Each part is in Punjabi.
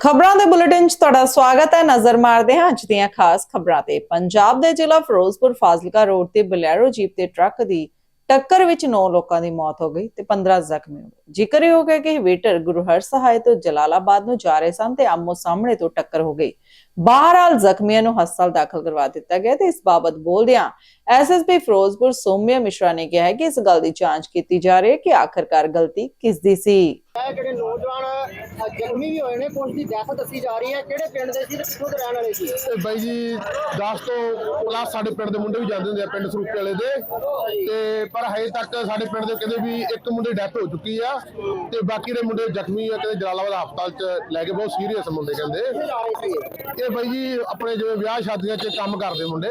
ਖਬਰਾਂ ਦੇ ਬੁਲੇਟਿਨ 'ਚ ਤੁਹਾਡਾ ਸਵਾਗਤ ਹੈ। ਨਜ਼ਰ ਮਾਰਦੇ ਹਾਂ ਅੱਜ ਦੀਆਂ ਖਾਸ ਖਬਰਾਂ ਤੇ। ਪੰਜਾਬ ਦੇ ਜ਼ਿਲ੍ਹਾ ਫਿਰੋਜ਼ਪੁਰ ਫਾਜ਼ਿਲਕਾ ਰੋਡ ਤੇ ਬਲੈਰੋ ਜੀਪ ਤੇ ਟਰੱਕ ਦੀ ਟੱਕਰ ਵਿੱਚ 9 ਲੋਕਾਂ ਦੀ ਮੌਤ ਹੋ ਗਈ ਤੇ 15 ਜ਼ਖਮੀ ਹੋ ਗਏ। ਜ਼ਿਕਰ ਇਹ ਹੋ ਗਿਆ ਕਿ ਵੇਟਰ ਗੁਰੂ ਹਰ ਸਹਾਇ ਤੋਂ ਜਲਾਲਾਬਾਦ ਨੂੰ ਜਾ ਰਹੇ ਸਨ ਤੇ ਆਮੋ ਸਾਹਮਣੇ ਤੋਂ ਟੱਕਰ ਹੋ ਗਈ। ਬਹਰਾਲ ਜ਼ਖਮੀਆਂ ਨੂੰ ਹਸਪਤਾਲ ਦਾਖਲ ਕਰਵਾ ਦਿੱਤਾ ਗਿਆ ਤੇ ਇਸ ਬਾਬਤ ਬੋਲਦਿਆਂ ਐਸਐਸਪੀ ਫਿਰੋਜ਼ਪੁਰ ਸੋਮਿਆ ਮਿਸ਼ਰਾ ਨੇ ਕਿਹਾ ਹੈ ਕਿ ਇਸ ਗੱਲ ਦੀ ਜਾਂਚ ਕੀਤੀ ਜਾ ਰਹੀ ਹੈ ਕਿ ਆਖਰਕਾਰ ਗਲਤੀ ਕਿਸ ਦੀ ਸੀ। ਇਹ ਜਿਹੜੇ ਨੌਜਵਾਨ ਜ਼ਖਮੀ ਵੀ ਹੋਏ ਨੇ ਪੁਲਿਸ ਦੀ ਡੈਥ ਦੱਸੀ ਜਾ ਰਹੀ ਹੈ। ਕਿਹੜੇ ਪਿੰਡ ਦੇ ਸੀ ਤੇ ਕਿੱਥੋਂ ਦੇ ਰਹਿਣ ਵਾਲੇ ਸੀ? ਤੇ ਬਾਈ ਜੀ 10 ਤੋਂ ਪਲੱਸ ਸਾਡੇ ਪਿੰਡ ਦੇ ਮੁੰਡੇ ਵੀ ਜਾਂਦੇ ਹੁੰਦੇ ਆ ਪਿੰਡ ਸਰੂਪੇ ਵਾਲੇ ਦੇ। ਤੇ ਪਰ ਹਜੇ ਤੱਕ ਸਾਡੇ ਪਿੰਡ ਦੇ ਕਹਿੰਦੇ ਵੀ ਇੱਕ ਮੁੰਡੇ ਡੈਥ ਹੋ ਚੁੱਕੀ ਆ। ਤੇ ਬਾਕੀ ਦੇ ਮੁੰਡੇ ਜ਼ਖਮੀ ਆ ਕਹਿੰਦੇ ਜਲਾਲਾਬਾਦ ਹਸਪਤਾਲ ਚ ਲੈ ਕੇ ਬਹੁਤ ਸੀਰੀਅਸ ਮੁੰਡੇ ਕਹਿੰਦੇ। ਇਹ ਬਾਈ ਜੀ ਆਪਣੇ ਜਿਵੇਂ ਵਿਆਹ ਸ਼ਾਦੀਆਂ 'ਚ ਕੰਮ ਕਰਦੇ ਮੁੰਡੇ।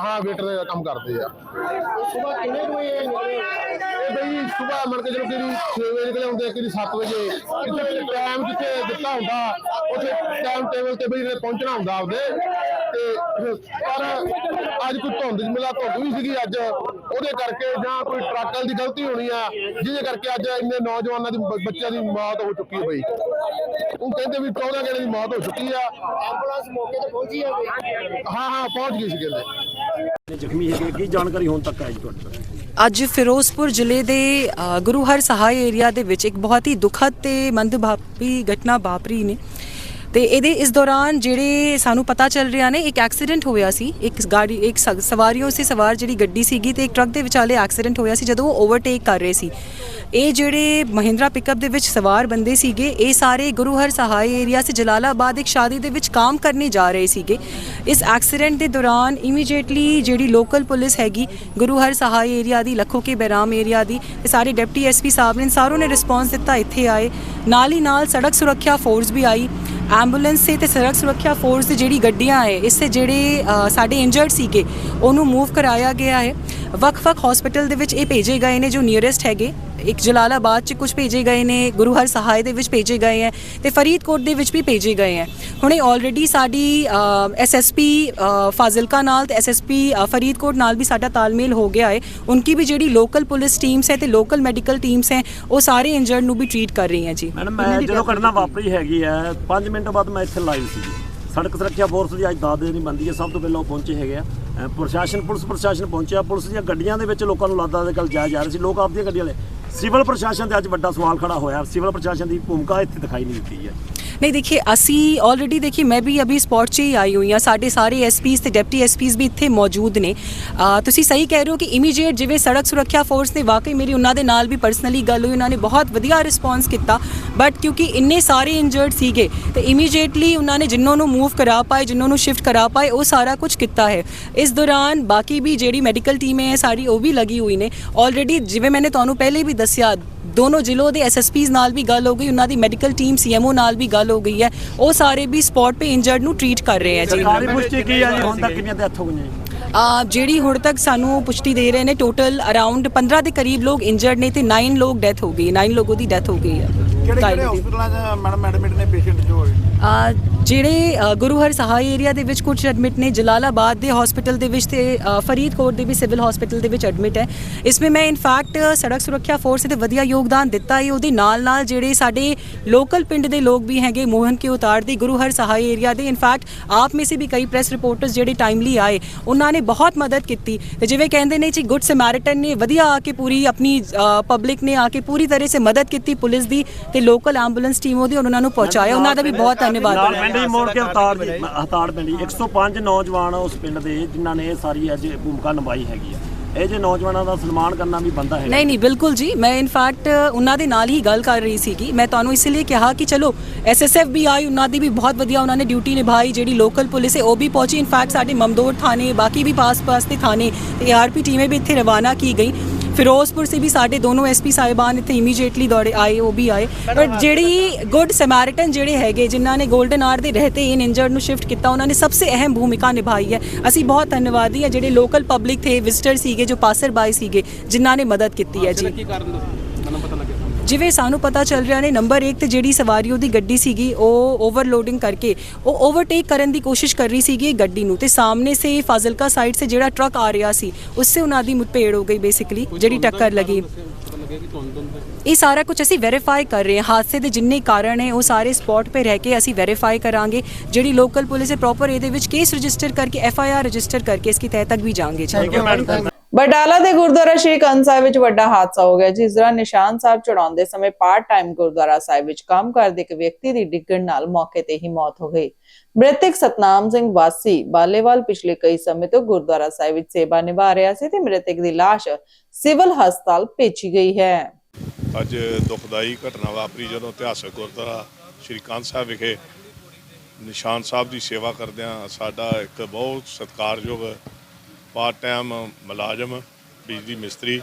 ਹਾਂ ਵੇਟਰ ਦਾ ਕੰਮ ਕਰਦੇ ਆ। ਸਵੇਰ ਕਿੰਨੇ ਕੁ ਵਜੇ ਇਹ ਬਈ ਸਵੇਰ ਮਣ ਕੇ ਜਦੋਂ ਕਿਹੜੀ 6 ਵਜੇ ਨਿਕਲੇ ਹੁੰਦੇ ਆ ਕਿਹੜੀ 7 ਵਜੇ ਕਿਤੇ ਟਾਈਮ ਜਿੱਥੇ ਦਿੱਤਾ ਹੁੰਦਾ ਉੱਥੇ ਟਾਈਮ ਟੇਬਲ ਤੇ ਬਈ ਪਹੁੰਚਣਾ ਹੁੰਦਾ ਆਪਦੇ। ਤੇ ਪਰ ਅੱਜ ਕੋਈ ਧੁੰਦ ਮਿਲਾ ਧੁੰਦ ਵੀ ਸੀਗੀ ਅੱਜ। ਉਹਦੇ ਕਰਕੇ ਜਾਂ ਕੋਈ ਟਰੱਕ ਦੀ ਗਲਤੀ ਹੋਣੀ ਆ ਜਿਹਦੇ ਕਰਕੇ ਅੱਜ ਇੰਨੇ ਨੌਜਵਾਨਾਂ ਦੀ ਬੱਚਿਆਂ ਦੀ ਮੌਤ ਹੋ ਚੁੱਕੀ ਹੈ ਬਈ। ਉਹ ਕਹਿੰਦੇ ਵੀ 14 ਜਣੇ ਦੀ ਮੌਤ ਹੋ ਚੁੱਕੀ ਆ। ਐਂਬੂਲੈਂਸ ਮੌਕੇ ਤੇ ਪਹੁੰਚੀ ਕੋਈ ਹਾਂ ਹਾਂ ਪਹੁੰਚ ਗਈ ਸੀ ਕਹਿੰਦੇ। ਜ਼ਖਮੀ ਹੈਗੇ, ਕੀ ਜਾਣਕਾਰੀ ਹੁਣ ਤੱਕ ਆਈ ਜੀ ਤੁਹਾਡੇ ਅੱਜ ਫਿਰੋਜ਼ਪੁਰ ਜ਼ਿਲ੍ਹੇ ਦੇ ਗੁਰੂ ਹਰ ਸਹਾਇ ਏਰੀਆ ਦੇ ਵਿੱਚ ਇੱਕ ਬਹੁਤ ਹੀ ਦੁਖਦ ਤੇ ਮੰਦਭਾਪੀ ਘਟਨਾ ਵਾਪਰੀ ਨੇ। ਤੇ ਇਹਦੇ ਇਸ ਦੌਰਾਨ ਜਿਹੜੇ ਸਾਨੂੰ ਪਤਾ ਚੱਲ ਰਿਹਾ ਨੇ, ਇੱਕ ਐਕਸੀਡੈਂਟ ਹੋਇਆ ਸੀ। ਇੱਕ ਗਾੜੀ, ਇੱਕ ਸ- ਸਵਾਰੀਆਂ ਸੀ ਸਵਾਰ ਜਿਹੜੀ ਗੱਡੀ ਸੀਗੀ ਤੇ ਇੱਕ ਟਰੱਕ ਦੇ ਵਿਚਾਲੇ ਐਕਸੀਡੈਂਟ ਹੋਇਆ ਸੀ, ਜਦੋਂ ਉਹ ਓਵਰਟੇਕ ਕਰ ਰਹੇ ਸੀ। ਇਹ ਜਿਹੜੇ ਮਹਿੰਦਰਾ ਪਿਕਅਪ ਦੇ ਵਿੱਚ ਸਵਾਰ ਬੰਦੇ ਸੀਗੇ, ਇਹ ਸਾਰੇ ਗੁਰੂ ਹਰ ਸਹਾਇ ਏਰੀਆ ਸੇ ਜਲਾਲਾਬਾਦ ਇੱਕ ਸ਼ਾਦੀ ਦੇ ਵਿੱਚ ਕੰਮ ਕਰਨੇ ਜਾ ਰਹੇ ਸੀਗੇ। ਇਸ ਐਕਸੀਡੈਂਟ ਦੇ ਦੌਰਾਨ ਇਮੀਡੀਏਟਲੀ ਜਿਹੜੀ ਲੋਕਲ ਪੁਲਿਸ ਹੈਗੀ, ਗੁਰੂ ਹਰ ਸਹਾਇ ਏਰੀਆ ਦੀ, ਲੱਖੋ ਕੇ ਬੈਰਾਮ ਏਰੀਆ ਦੀ ਇਹ ਸਾਰੇ ਡਿਪਟੀ ਐਸਪੀ ਸਾਹਿਬ ਨੇ ਸਾਰੋਂ ਨੇ ਰਿਸਪੌਂਸ ਦਿੱਤਾ, ਇੱਥੇ ਆਏ। ਨਾਲ ਹੀ ਨਾਲ ਸੜਕ ਸੁਰੱਖਿਆ ਫੋਰਸ ਵੀ ਆਈ। ਐਂਬੂਲੈਂਸ ਸੇ ਤੇ ਸੜਕ ਸੁਰੱਖਿਆ ਫੋਰਸ ਦੀ ਜਿਹੜੀ ਗੱਡੀਆਂ ਹੈ ਇਸ ਇਸੇ ਜਿਹੜੇ ਸਾਡੇ ਇੰਜਰਡ ਸੀਗੇ, ਉਹਨੂੰ ਮੂਵ ਕਰਾਇਆ ਗਿਆ ਹੈ। ਵੱਖ-ਵੱਖ ਹਸਪੀਟਲ ਦੇ ਵਿੱਚ ਇਹ ਭੇਜੇ ਗਏ ਨੇ ਜੋ ਨੀਅਰੈਸਟ ਹੈਗੇ। ਇੱਕ ਜਲਾਲਾਬਾਦ ਚ ਕੁਝ ਭੇਜੇ ਗਏ ਨੇ ਗੁਰੂ ਹਰ ਸਹਾਇ ਦੇ ਵਿੱਚ ਭੇਜੇ ਗਏ ਹੈ ਤੇ ਫਰੀਦਕੋਟ ਦੇ ਵਿੱਚ ਵੀ ਭੇਜੇ ਗਏ ਹੈ। ਹੁਣੇ ਆਲਰੇਡੀ ਸਾਡੀ ਐਸਐਸਪੀ ਫਾਜ਼ਿਲਕਾ ਨਾਲ ਤੇ ਐਸਐਸਪੀ ਫਰੀਦਕੋਟ ਨਾਲ ਵੀ ਸਾਡਾ ਤਾਲਮੇਲ ਹੋ ਗਿਆ ਹੈ। ਉਨਕੀ ਵੀ ਜਿਹੜੀ ਲੋਕਲ ਪੁਲਿਸ ਟੀਮਸ ਹੈ ਤੇ ਲੋਕਲ ਮੈਡੀਕਲ ਟੀਮਸ ਹੈ ਉਹ ਸਾਰੇ ਇੰਜਰਡ ਨੂੰ ਵੀ ਟ੍ਰੀਟ ਕਰ ਰਹੀ ਹੈ ਜੀ। ਮੈਡਮ ਮੈਂ ਜਦੋਂ ਘਟਨਾ ਵਾਪਰੀ ਹੈਗੀ ਹੈ 5 ਮਿੰਟ ਬਾਅਦ ਮੈਂ ਇੱਥੇ ਲਾਈਵ ਸੀ ਸੜਕ ਸੁਰੱਖਿਆ ਫੋਰਸ ਦੀ ਅੱਜ ਦਾਦ ਦੇਣੀ ਬੰਦੀ ਹੈ ਸਭ ਤੋਂ ਪਹਿਲਾਂ ਉਹ ਪਹੁੰਚੇ ਹੈਗੇ ਆ। ਪ੍ਰਸ਼ਾਸਨ ਪੁਲਿਸ ਪ੍ਰਸ਼ਾਸਨ ਪਹੁੰਚਿਆ ਪੁਲਿਸ ਦੀਆਂ ਗੱਡੀਆਂ ਦੇ ਵਿੱਚ ਲੋਕਾਂ ਨੂੰ ਲਾਦਾ ਦੇ ਕੱਲ ਜਾਇਆ ਜਾ ਰਹੇ ਸੀ ਲੋਕ ਆਪਦੀਆਂ ਗੱਡੀਆਂ ਵਾਲੇ ਸਿਵਲ ਪ੍ਰਸ਼ਾਸਨ ਤੇ ਅੱਜ ਵੱਡਾ ਸਵਾਲ ਖੜਾ ਹੋਇਆ। ਸਿਵਲ ਪ੍ਰਸ਼ਾਸਨ ਦੀ ਭੂਮਿਕਾ ਇੱਥੇ ਦਿਖਾਈ ਨਹੀਂ ਦਿੱਤੀ ਹੈ। ਨਹੀਂ, ਦੇਖੀਏ, ਅਸੀਂ ऑलरेडी देखिए ਮੈਂ ਵੀ ਅਭੀ ਸਪੌਟ 'ਚ ਹੀ ਆਈ ਹੋਈ ਆ ਸਾਡੇ ਸਾਰੇ ਐਸਪੀਸ ਤੇ ਡਿਪਟੀ ਐਸਪੀਸ ਵੀ ਇੱਥੇ ਮੌਜੂਦ ਨੇ। ਤੁਸੀਂ ਸਹੀ ਕਹਿ ਰਹੇ ਹੋ ਕਿ ਇਮੀਡੀਏਟ ਜਿਵੇਂ ਸੜਕ ਸੁਰੱਖਿਆ ਫੋਰਸ ਨੇ ਵਾਕਈ ਮੇਰੀ ਉਹਨਾਂ ਦੇ ਨਾਲ ਵੀ ਪਰਸਨਲੀ ਗੱਲ ਹੋਈ, ਉਹਨਾਂ ਨੇ ਬਹੁਤ ਵਧੀਆ ਰਿਸਪੌਂਸ ਕੀਤਾ। ਬਟ ਕਿਉਂਕਿ ਇੰਨੇ ਸਾਰੇ ਇੰਜਰਡ ਸੀਗੇ, ਤੇ ਇਮੀਡੀਏਟਲੀ ਉਹਨਾਂ ਨੇ ਜਿਨ੍ਹਾਂ ਨੂੰ ਮੂਵ ਕਰਾ ਪਾਏ, ਜਿਨ੍ਹਾਂ ਨੂੰ ਸ਼ਿਫਟ ਕਰਾ ਪਾਏ, ਉਹ ਸਾਰਾ ਕੁਝ ਕੀਤਾ ਹੈ। ਇਸ ਦੌਰਾਨ ਬਾਕੀ ਵੀ ਜਿਹੜੀ ਮੈਡੀਕਲ ਟੀਮ ਹੈ, ਸਾਰੀ ਉਹ ਵੀ ਲੱਗੀ ਹੋਈ ਨੇ। ਆਲਰੇਡੀ ਜਿਵੇਂ ਮੈਨੇ ਤੁਹਾਨੂੰ ਪਹਿਲੇ ਵੀ ਦੱਸਿਆ, ਦੋਨੋਂ ਜ਼ਿਲ੍ਹੋਂ ਦੇ ਐਸਐਸਪੀਜ਼ ਨਾਲ ਵੀ ਗੱਲ ਹੋ ਗਈ, ਉਹਨਾਂ ਦੀ ਮੈਡੀਕਲ ਟੀਮ ਸੀਐਮਓ ਨਾਲ ਵੀ ਗੱਲ ਹੋ ਗਈ ਹੈ। ਉਹ ਸਾਰੇ ਵੀ ਸਪੌਟ 'ਤੇ ਇੰਜਰਡ ਨੂੰ ਟ੍ਰੀਟ ਕਰ ਰਹੇ ਹੈ ਜੀ। ਸਰਕਾਰੀ ਪੁਸ਼ਟੀ ਕੀ ਹੈ ਜੀ? ਹੁਣ ਤੱਕ ਕਿੰਨੀਆਂ ਡੈਥ ਹੋ ਗਈਆਂ ਜੀ? ਆ ਜਿਹੜੀ ਹੁਣ ਤੱਕ ਸਾਨੂੰ ਪੁਸ਼ਟੀ ਦੇ ਰਹੇ ਨੇ ਟੋਟਲ ਅਰਾਊਂਡ 15 ਦੇ ਕਰੀਬ ਲੋਕ ਇੰਜਰਡ ਨੇ ਤੇ 9 ਲੋਕ ਡੈਥ ਹੋ ਗਈ 9 ਲੋਗੋਂ ਦੀ ਡੈਥ ਹੋ ਗਈ ਹੈ। ਕਿਹੜੇ ਕਿਹੜੇ ਘਾਇਲ ਦੀ। ਹਸਪਤਾਲਾਂ 'ਚ ਮੈਡਮ ਐਡਮਿਟ ਨੇ ਪੇਸ਼ੈਂਟ ਜੋ ਹੋਏ? ਆ, ਜਿਹੜੇ ਗੁਰੂ ਹਰ ਸਹਾਇ ਏਰੀਆ ਦੇ ਵਿੱਚ ਕੁਝ ਐਡਮਿਟ ਨੇ ਜਲਾਲਾਬਾਦ ਦੇ ਹਸਪੀਟਲ ਦੇ ਵਿੱਚ ਤੇ ਫਰੀਦਕੋਟ ਦੇ ਵੀ ਸਿਵਲ ਹਸਪੀਟਲ ਦੇ ਵਿੱਚ ਐਡਮਿਟ ਹੈ। ਇਸ ਵਿੱਚ ਮੈਂ ਇਨਫੈਕਟ ਸੜਕ ਸੁਰੱਖਿਆ ਫੋਰਸ ਦੇ ਵਧੀਆ ਯੋਗਦਾਨ ਦਿੱਤਾ ਹੈ। ਉਹਦੇ ਨਾਲ ਨਾਲ ਜਿਹੜੇ ਸਾਡੇ ਲੋਕਲ ਪਿੰਡ ਦੇ ਲੋਕ ਵੀ ਹੈਗੇ ਮੋਹਨ ਕੇ ਉਤਾਰ ਦੇ ਗੁਰੂ ਹਰ ਸਹਾਇ ਏਰੀਆ ਦੇ ਇਨਫੈਕਟ ਆਪ ਮੇ ਸੇ ਵੀ ਕਈ ਪ੍ਰੈਸ ਰਿਪੋਰਟਰਸ ਜਿਹੜੇ ਟਾਈਮਲੀ ਆਏ ਉਹਨਾਂ ਨੇ ਬਹੁਤ ਮਦਦ ਕੀਤੀ। ਤੇ ਜਿਵੇਂ ਕਹਿੰਦੇ ਨੇ ਜੀ ਗੁੱਡ ਸਮੈਰਿਟਨ ਨੇ ਵਧੀਆ ਆ ਕੇ ਪੂਰੀ ਆਪਣੀ ਪਬਲਿਕ ਨੇ ਆ ਕੇ ਪੂਰੀ ਤਰ੍ਹਾਂ ਸੇ ਮਦਦ ਕੀਤੀ ਪੁਲਿਸ ਦੀ ਤੇ ਲੋਕਲ ਐਂਬੂਲੈਂਸ ਟੀਮ ਉਹਦੀ ਉਹਨਾਂ ਨੂੰ ਪਹੁੰਚਾਇਆ। ਉਹਨਾਂ ਦਾ ਵੀ ਬਹੁਤ ਧੰਨਵਾਦ। ਹੀ ਮੋੜ ਕੇ ਅਵਤਾਰ ਜੀ ਅਵਤਾਰ ਪਿੰਡ ਜੀ 105 ਨੌਜਵਾਨ ਉਸ ਪਿੰਡ ਦੇ ਜਿਨ੍ਹਾਂ ਨੇ ਸਾਰੀ ਅੱਜ ਭੂਮਿਕਾ ਨਿਭਾਈ ਹੈਗੀ ਆ। ਇਹ ਜੇ ਨੌਜਵਾਨਾਂ ਦਾ ਸਨਮਾਨ ਕਰਨਾ ਵੀ ਬੰਦਾ ਹੈ ਨਹੀਂ ਨਹੀਂ ਬਿਲਕੁਲ ਜੀ। ਮੈਂ ਇਨਫੈਕਟ ਉਹਨਾਂ ਦੇ ਨਾਲ ਹੀ ਗੱਲ ਕਰ ਰਹੀ ਸੀਗੀ। ਮੈਂ ਤੁਹਾਨੂੰ ਇਸ ਲਈ ਕਿਹਾ ਕਿ ਚਲੋ ਐਸਐਸਐਫ ਵੀ ਆਈ ਉਹਨਾਂ ਦੀ ਵੀ ਬਹੁਤ ਵਧੀਆ ਉਹਨਾਂ ਨੇ ਡਿਊਟੀ ਨਿਭਾਈ ਜਿਹੜੀ ਲੋਕਲ ਪੁਲਿਸ ਹੈ ਉਹ ਵੀ ਪਹੁੰਚੀ। ਇਨਫੈਕਟ ਸਾਡੇ ਮਮਦੋਰ ਥਾਣੇ ਬਾਕੀ ਵੀ ਪਾਸ-ਪਾਸ ਦੇ ਥਾਣੇ ਤੇ ਆਰਪੀ ਟੀਮੇ ਵੀ ਇੱਥੇ ਰਵਾਨਾ ਕੀ ਗਈ। ਫਿਰੋਜ਼ਪੁਰ ਸੇ ਵੀ ਸਾਡੇ ਦੋਨੋਂ ਐਸਪੀ ਸਾਹਿਬਾਨ ਇੱਥੇ ਇਮੀਡੀਏਟਲੀ ਦੌੜੇ ਆਏ ਉਹ ਵੀ ਆਏ। ਬਟ ਜਿਹੜੀ ਗੁੱਡ ਸਮੈਰਿਟਨ ਜਿਹੜੇ ਹੈਗੇ ਜਿਨ੍ਹਾਂ ਨੇ 골ਡਨ ਆਰ ਦੇ ਰਹਤੇ ਇਨ ਇੰਜਰਡ ਨੂੰ ਸ਼ਿਫਟ ਕੀਤਾ ਉਹਨਾਂ ਨੇ ਸਭ ਤੋਂ ਅਹਿਮ ਭੂਮਿਕਾ ਨਿਭਾਈ ਹੈ। ਅਸੀਂ ਬਹੁਤ ਧੰਨਵਾਦੀ ਹਾਂ ਜਿਹੜੇ ਲੋਕਲ ਪਬਲਿਕ ਥੇ ਵਿਜ਼ਿਟਰ ਸੀਗੇ ਜੋ ਪਾਸਰ ਬਾਈ ਸੀਗੇ ਜਿਨ੍ਹਾਂ ਨੇ ਮਦਦ ਕੀਤੀ ਹੈ ਜੀ। ਜਿਵੇਂ ਸਾਨੂੰ ਪਤਾ ਚੱਲ ਰਿਹਾ ਨੇ ਨੰਬਰ 1 ਤੇ ਜਿਹੜੀ ਸਵਾਰੀ ਉਹਦੀ ਗੱਡੀ ਸੀਗੀ ਉਹ ਓਵਰਲੋਡਿੰਗ ਕਰਕੇ ਉਹ ਓਵਰਟੇਕ ਕਰਨ ਦੀ ਕੋਸ਼ਿਸ਼ ਕਰ ਰਹੀ ਸੀਗੀ ਗੱਡੀ ਨੂੰ। ਤੇ ਸਾਹਮਣੇ ਸੇ ਫਾਜ਼ਿਲਕਾ ਸਾਈਡ ਸੇ ਜਿਹੜਾ ਟਰੱਕ ਆ ਰਿਹਾ ਸੀ ਉਸਸੇ ਉਹਨਾਂ ਦੀ ਮੁੱਠਭੇੜ ਹੋ ਗਈ ਬੇਸਿਕਲੀ ਜਿਹੜੀ ਟੱਕਰ ਲੱਗੀ। ਇਹ ਸਾਰਾ ਕੁਝ ਅਸੀਂ ਵੈਰੀਫਾਈ ਕਰ ਰਹੇ ਹਾਂ। ਹਾਦਸੇ ਦੇ ਜਿੰਨੇ ਕਾਰਨ ਹੈ ਉਹ ਸਾਰੇ ਸਪੌਟ 'ਤੇ ਰਹਿ ਕੇ ਅਸੀਂ ਵੈਰੀਫਾਈ ਕਰਾਂਗੇ। ਜਿਹੜੀ ਲੋਕਲ ਪੁਲਿਸ ਹੈ ਪ੍ਰੋਪਰ ਇਹਦੇ ਵਿੱਚ ਕੇਸ ਰਜਿਸਟਰ ਕਰਕੇ ਐਫ ਆਈ ਆਰ ਰਜਿਸਟਰ ਕਰਕੇ ਇਸ ਕੀ ਤਹਿ ਤੱਕ ਵੀ ਜਾਵਾਂਗੇ ਜੀ ਬਟਾਲਾ ਦੇ ਗੁਰਦੁਆਰਾ ਸ਼੍ਰੀ ਕੰਨ ਸਾਹਿਬ ਵਿੱਚ ਵੱਡਾ ਹਾਦਸਾ ਹੋ ਗਿਆ, ਜਿਸ ਦੌਰਾਨ ਨਿਸ਼ਾਨ ਸਾਹਿਬ ਚੜਾਉਂਦੇ ਸਮੇਂ ਪਾਰਟ ਟਾਈਮ ਗੁਰਦੁਆਰਾ ਸਾਹਿਬ ਵਿੱਚ ਕੰਮ ਕਰਦੇ ਇੱਕ ਵਿਅਕਤੀ ਦੀ ਡਿੱਗਣ ਨਾਲ ਮੌਕੇ ਤੇ ਹੀ ਮੌਤ ਹੋ ਗਈ। ਮ੍ਰਿਤਕ ਸਤਨਾਮ ਸਿੰਘ ਵਾਸੀ ਬਾਲੇਵਾਲ ਪਿਛਲੇ ਕਈ ਸਮੇਂ ਤੋਂ ਗੁਰਦੁਆਰਾ ਸਾਹਿਬ ਵਿੱਚ ਸੇਵਾ ਨਿਭਾ ਰਿਹਾ ਸੀ ਤੇ ਮ੍ਰਿਤਕ ਦੀ ਲਾਸ਼ ਸਿਵਲ ਹਸਪਤਾਲ ਭੇਜੀ ਗਈ ਹੈ। ਅੱਜ ਦੁਖਦਾਈ ਘਟਨਾ ਵਾਪਰੀ ਜਦੋਂ ਇਤਿਹਾਸਕ ਗੁਰਦੁਆਰਾ ਸ਼੍ਰੀ ਕਾਂਤ ਸਾਹਿਬ ਵਿਖੇ ਨਿਸ਼ਾਨ ਸਾਹਿਬ ਦੀ ਸੇਵਾ ਕਰਦਿਆਂ ਸਾਡਾ ਇੱਕ ਬਹੁਤ ਸਤਿਕਾਰਯੋਗ ਪਾਰਟ ਟਾਈਮ ਮੁਲਾਜ਼ਮ, ਬਿਜਲੀ ਮਿਸਤਰੀ।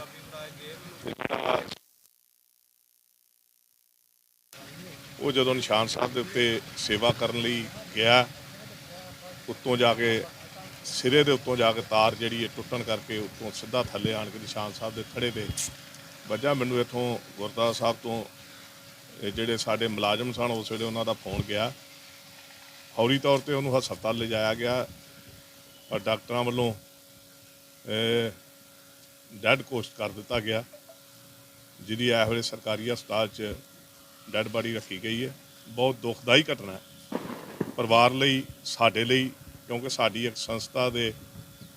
ਉਹ ਜਦੋਂ ਨਿਸ਼ਾਨ ਸਾਹਿਬ ਦੇ ਉੱਤੇ ਸੇਵਾ ਕਰਨ ਲਈ ਗਿਆ, ਉੱਤੋਂ ਜਾ ਕੇ ਸਿਰੇ ਦੇ ਉੱਤੋਂ ਜਾ ਕੇ ਤਾਰ ਜਿਹੜੀ ਹੈ ਟੁੱਟਣ ਕਰਕੇ ਉੱਤੋਂ ਸਿੱਧਾ ਥੱਲੇ ਆਣ ਕੇ ਨਿਸ਼ਾਨ ਸਾਹਿਬ ਦੇ ਥੜੇ ਤੇ ਵੱਜਾ। ਮੈਨੂੰ ਇੱਥੋਂ ਗੁਰਦੁਆਰਾ ਸਾਹਿਬ ਤੋਂ ਜਿਹੜੇ ਸਾਡੇ ਮੁਲਾਜ਼ਮ ਸਨ, ਉਸ ਵੇਲੇ ਉਹਨਾਂ ਦਾ ਫੋਨ ਗਿਆ। ਫੌਰੀ ਤੌਰ ਤੇ ਉਹਨੂੰ ਹਸਪਤਾਲ ਲਿਜਾਇਆ ਗਿਆ। ਪਰ ਡਾਕਟਰਾਂ ਵੱਲੋਂ ਡੈਡ ਕੋਸਟ ਕਰ ਦਿੱਤਾ ਗਿਆ, ਜਿਹਦੀ ਇਸ ਵੇਲੇ ਸਰਕਾਰੀ ਹਸਪਤਾਲ 'ਚ ਡੈਡ ਬਾਡੀ ਰੱਖੀ ਗਈ ਹੈ। ਬਹੁਤ ਦੁਖਦਾਈ ਘਟਨਾ ਹੈ। ਪਰਿਵਾਰ ਲਈ, ਸਾਡੇ ਲਈ, ਕਿਉਂਕਿ ਸਾਡੀ ਇੱਕ ਸੰਸਥਾ ਦੇ,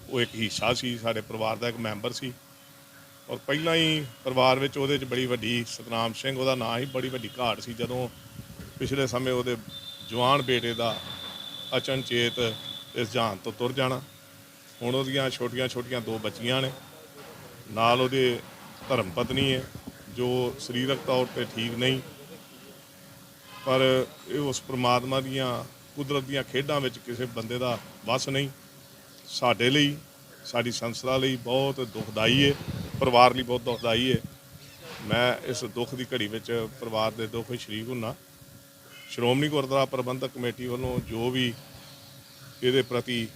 ਉਹ ਇੱਕ ਹਿੱਸਾ ਸੀ, ਸਾਡੇ ਪਰਿਵਾਰ ਦਾ ਇੱਕ ਮੈਂਬਰ ਸੀ। ਔਰ ਪਹਿਲਾਂ ਹੀ ਪਰਿਵਾਰ ਵਿੱਚ ਉਹਦੇ 'ਚ ਬੜੀ ਵੱਡੀ ਸਤਨਾਮ ਸਿੰਘ, ਉਹਦਾ ਨਾਂ ਹੀ ਬੜੀ ਵੱਡੀ ਘਾਟ ਸੀ। ਜਦੋਂ ਪਿਛਲੇ ਸਮੇਂ ਉਹਦੇ ਜਵਾਨ ਬੇਟੇ ਦਾ ਅਚਨਚੇਤ ਇਸ ਜਾਨ ਤੋਂ ਤੁਰ ਜਾਣਾ ਹੁਣ ਉਹਦੀਆਂ ਛੋਟੀਆਂ ਛੋਟੀਆਂ ਦੋ ਬੱਚੀਆਂ ਨੇ। ਨਾਲ ਉਹਦੇ ਧਰਮ ਪਤਨੀ ਹੈ, ਜੋ ਸਰੀਰਕ ਤੌਰ ਤੇ ਠੀਕ ਨਹੀਂ। ਪਰ ਇਹ ਉਸ ਪ੍ਰਮਾਤਮਾ ਦੀਆਂ, ਕੁਦਰਤ ਦੀਆਂ ਖੇਡਾਂ ਵਿੱਚ ਕਿਸੇ ਬੰਦੇ ਦਾ ਵੱਸ ਨਹੀਂ। ਸਾਡੇ ਲਈ, ਸਾਡੀ ਸੰਸਥਾ ਲਈ ਬਹੁਤ ਦੁਖਦਾਈ ਹੈ, ਪਰਿਵਾਰ ਲਈ ਬਹੁਤ ਦੁਖਦਾਈ ਹੈ। ਮੈਂ ਇਸ ਦੁੱਖ ਦੀ ਘੜੀ ਵਿੱਚ ਪਰਿਵਾਰ ਦੇ ਦੁੱਖ ਵਿੱਚ ਸ਼ਰੀਕ ਹੁੰਨਾ। ਸ਼੍ਰੋਮਣੀ ਗੁਰਦੁਆਰਾ ਪ੍ਰਬੰਧਕ ਕਮੇਟੀ ਵੱਲੋਂ ਜੋ ਵੀ ਇਹਦੇ ਪ੍ਰਤੀ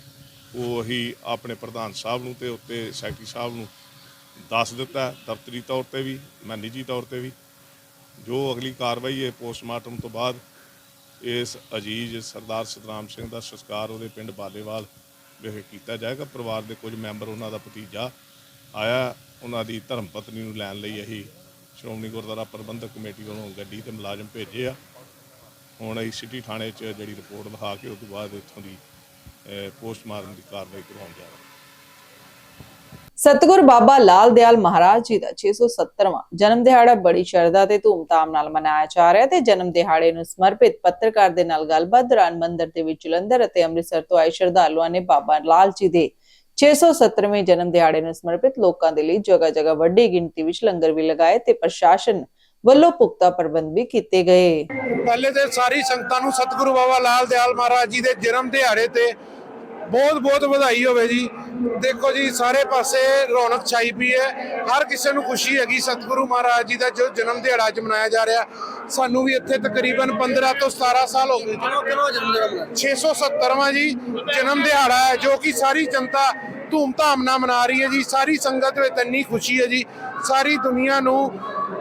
ਉਹ ਅਸੀਂ ਆਪਣੇ ਪ੍ਰਧਾਨ ਸਾਹਿਬ ਨੂੰ ਤੇ ਉੱਤੇ ਸੈਕਟਰੀ ਸਾਹਿਬ ਨੂੰ ਦੱਸ ਦਿੱਤਾ ਦਫ਼ਤਰੀ ਤੌਰ ਤੇ ਵੀ, ਮੈਂ ਨਿੱਜੀ ਤੌਰ ਤੇ ਵੀ। ਜੋ ਅਗਲੀ ਕਾਰਵਾਈ ਹੈ ਪੋਸਟਮਾਰਟਮ ਤੋਂ ਬਾਅਦ ਇਸ ਅਜੀਜ਼ ਸਰਦਾਰ ਸਤਨਾਮ ਸਿੰਘ ਦਾ ਸੰਸਕਾਰ ਉਹਦੇ ਪਿੰਡ ਬਾਲੇਵਾਲ ਵਿਖੇ ਕੀਤਾ ਜਾਏਗਾ। ਪਰਿਵਾਰ ਦੇ ਕੁਝ ਮੈਂਬਰ ਉਹਨਾਂ ਦਾ ਭਤੀਜਾ ਆਇਆ, ਉਹਨਾਂ ਦੀ ਧਰਮ ਪਤਨੀ ਨੂੰ ਲੈਣ ਲਈ ਅਸੀਂ ਸ਼੍ਰੋਮਣੀ ਗੁਰਦੁਆਰਾ ਪ੍ਰਬੰਧਕ ਕਮੇਟੀ ਵੱਲੋਂ ਗੱਡੀ ਤੇ ਮੁਲਾਜ਼ਮ ਭੇਜੇ ਆ। ਹੁਣ ਅਸੀਂ ਸਿਟੀ ਥਾਣੇ 'ਚ ਜਿਹੜੀ ਰਿਪੋਰਟ ਲਿਖਾ ਕੇ ਉਸ ਤੋਂ ਬਾਅਦ ਇੱਥੋਂ ਦੀ ਪੋਸਟਮਾਰਟਮ ਦੀ ਕਾਰਵਾਈ ਕਰਵਾਉਣ ਜਾ ਰਹੇ ਹਾਂ। ਬਾਬਾ ਲਾਲ ਦਿਆਲ ਮਹਾਰਾਜ ਜੀ ਦਾ 670ਵਾਂ ਜਨਮ ਦਿਹਾੜਾ ਬੜੀ ਸ਼ਰਧਾ ਤੇ ਧੂਮਧਾਮ ਨਾਲ ਮਨਾਇਆ ਜਾ ਰਿਹਾ ਤੇ ਜਨਮ ਦਿਹਾੜੇ ਨੂੰ ਸਮਰਪਿਤ ਪੱਤਰਕਾਰ ਦੇ ਨਾਲ ਗੱਲਬਾਤ ਦੌਰਾਨ ਮੰਦਿਰ ਦੇ ਵਿੱਚ ਜਲੰਧਰ ਅਤੇ ਅੰਮ੍ਰਿਤਸਰ ਤੋਂ ਆਏ ਸ਼ਰਧਾਲੂਆਂ ਨੇ ਬਾਬਾ ਲਾਲ ਜੀ ਦੇ 670ਵੇਂ ਜਨਮ ਦਿਹਾੜੇ ਨੂੰ ਸਮਰਪਿਤ ਲੋਕਾਂ ਦੇ ਲਈ ਜਗ੍ਹਾ ਜਗ੍ਹਾ ਵੱਡੀ ਗਿਣਤੀ ਵਿੱਚ ਲੰਗਰ ਵੀ ਲਗਾਏ ਤੇ ਪ੍ਰਸ਼ਾਸਨ ਵੱਲੋਂ ਪੁਖਤਾ ਪ੍ਰਬੰਧ ਵੀ ਕੀਤੇ ਗਏ। ਪਹਿਲੇ ਤੇ ਸਾਰੀ ਸੰਗਤਾਂ ਨੂੰ ਸਤਿਗੁਰੂ ਬਾਬਾ ਲਾਲ ਦਿਆਲ ਮਹਾਰਾਜ ਜੀ ਦੇ ਜਨਮ ਦਿਹਾੜੇ ਤੇ ਬਹੁਤ ਬਹੁਤ ਵਧਾਈ ਹੋਵੇ ਜੀ। ਦੇਖੋ ਜੀ ਸਾਰੇ ਪਾਸੇ ਰੌਣਕ ਛਾਈ ਪਈ ਹੈ। ਹਰ ਕਿਸੇ ਨੂੰ ਖੁਸ਼ੀ ਹੈਗੀ ਸਤਿਗੁਰੂ ਮਹਾਰਾਜ ਜੀ ਦਾ ਜੋ ਜਨਮ ਦਿਹਾੜਾ ਅੱਜ ਮਨਾਇਆ ਜਾ ਰਿਹਾ। ਸਾਨੂੰ ਵੀ ਇੱਥੇ ਤਕਰੀਬਨ 15 ਤੋਂ 17 ਸਾਲ ਹੋ ਗਏ ਜੀ। 670ਵਾਂ ਜੀ ਜਨਮ ਦਿਹਾੜਾ ਹੈ ਜੋ ਕਿ ਸਾਰੀ ਜਨਤਾ ਧੂਮਧਾਮ ਨਾਲ ਮਨਾ ਰਹੀ ਹੈ ਜੀ। ਸਾਰੀ ਸੰਗਤ ਵਿੱਚ ਇੰਨੀ ਖੁਸ਼ੀ ਹੈ ਜੀ। ਸਾਰੀ ਦੁਨੀਆ ਨੂੰ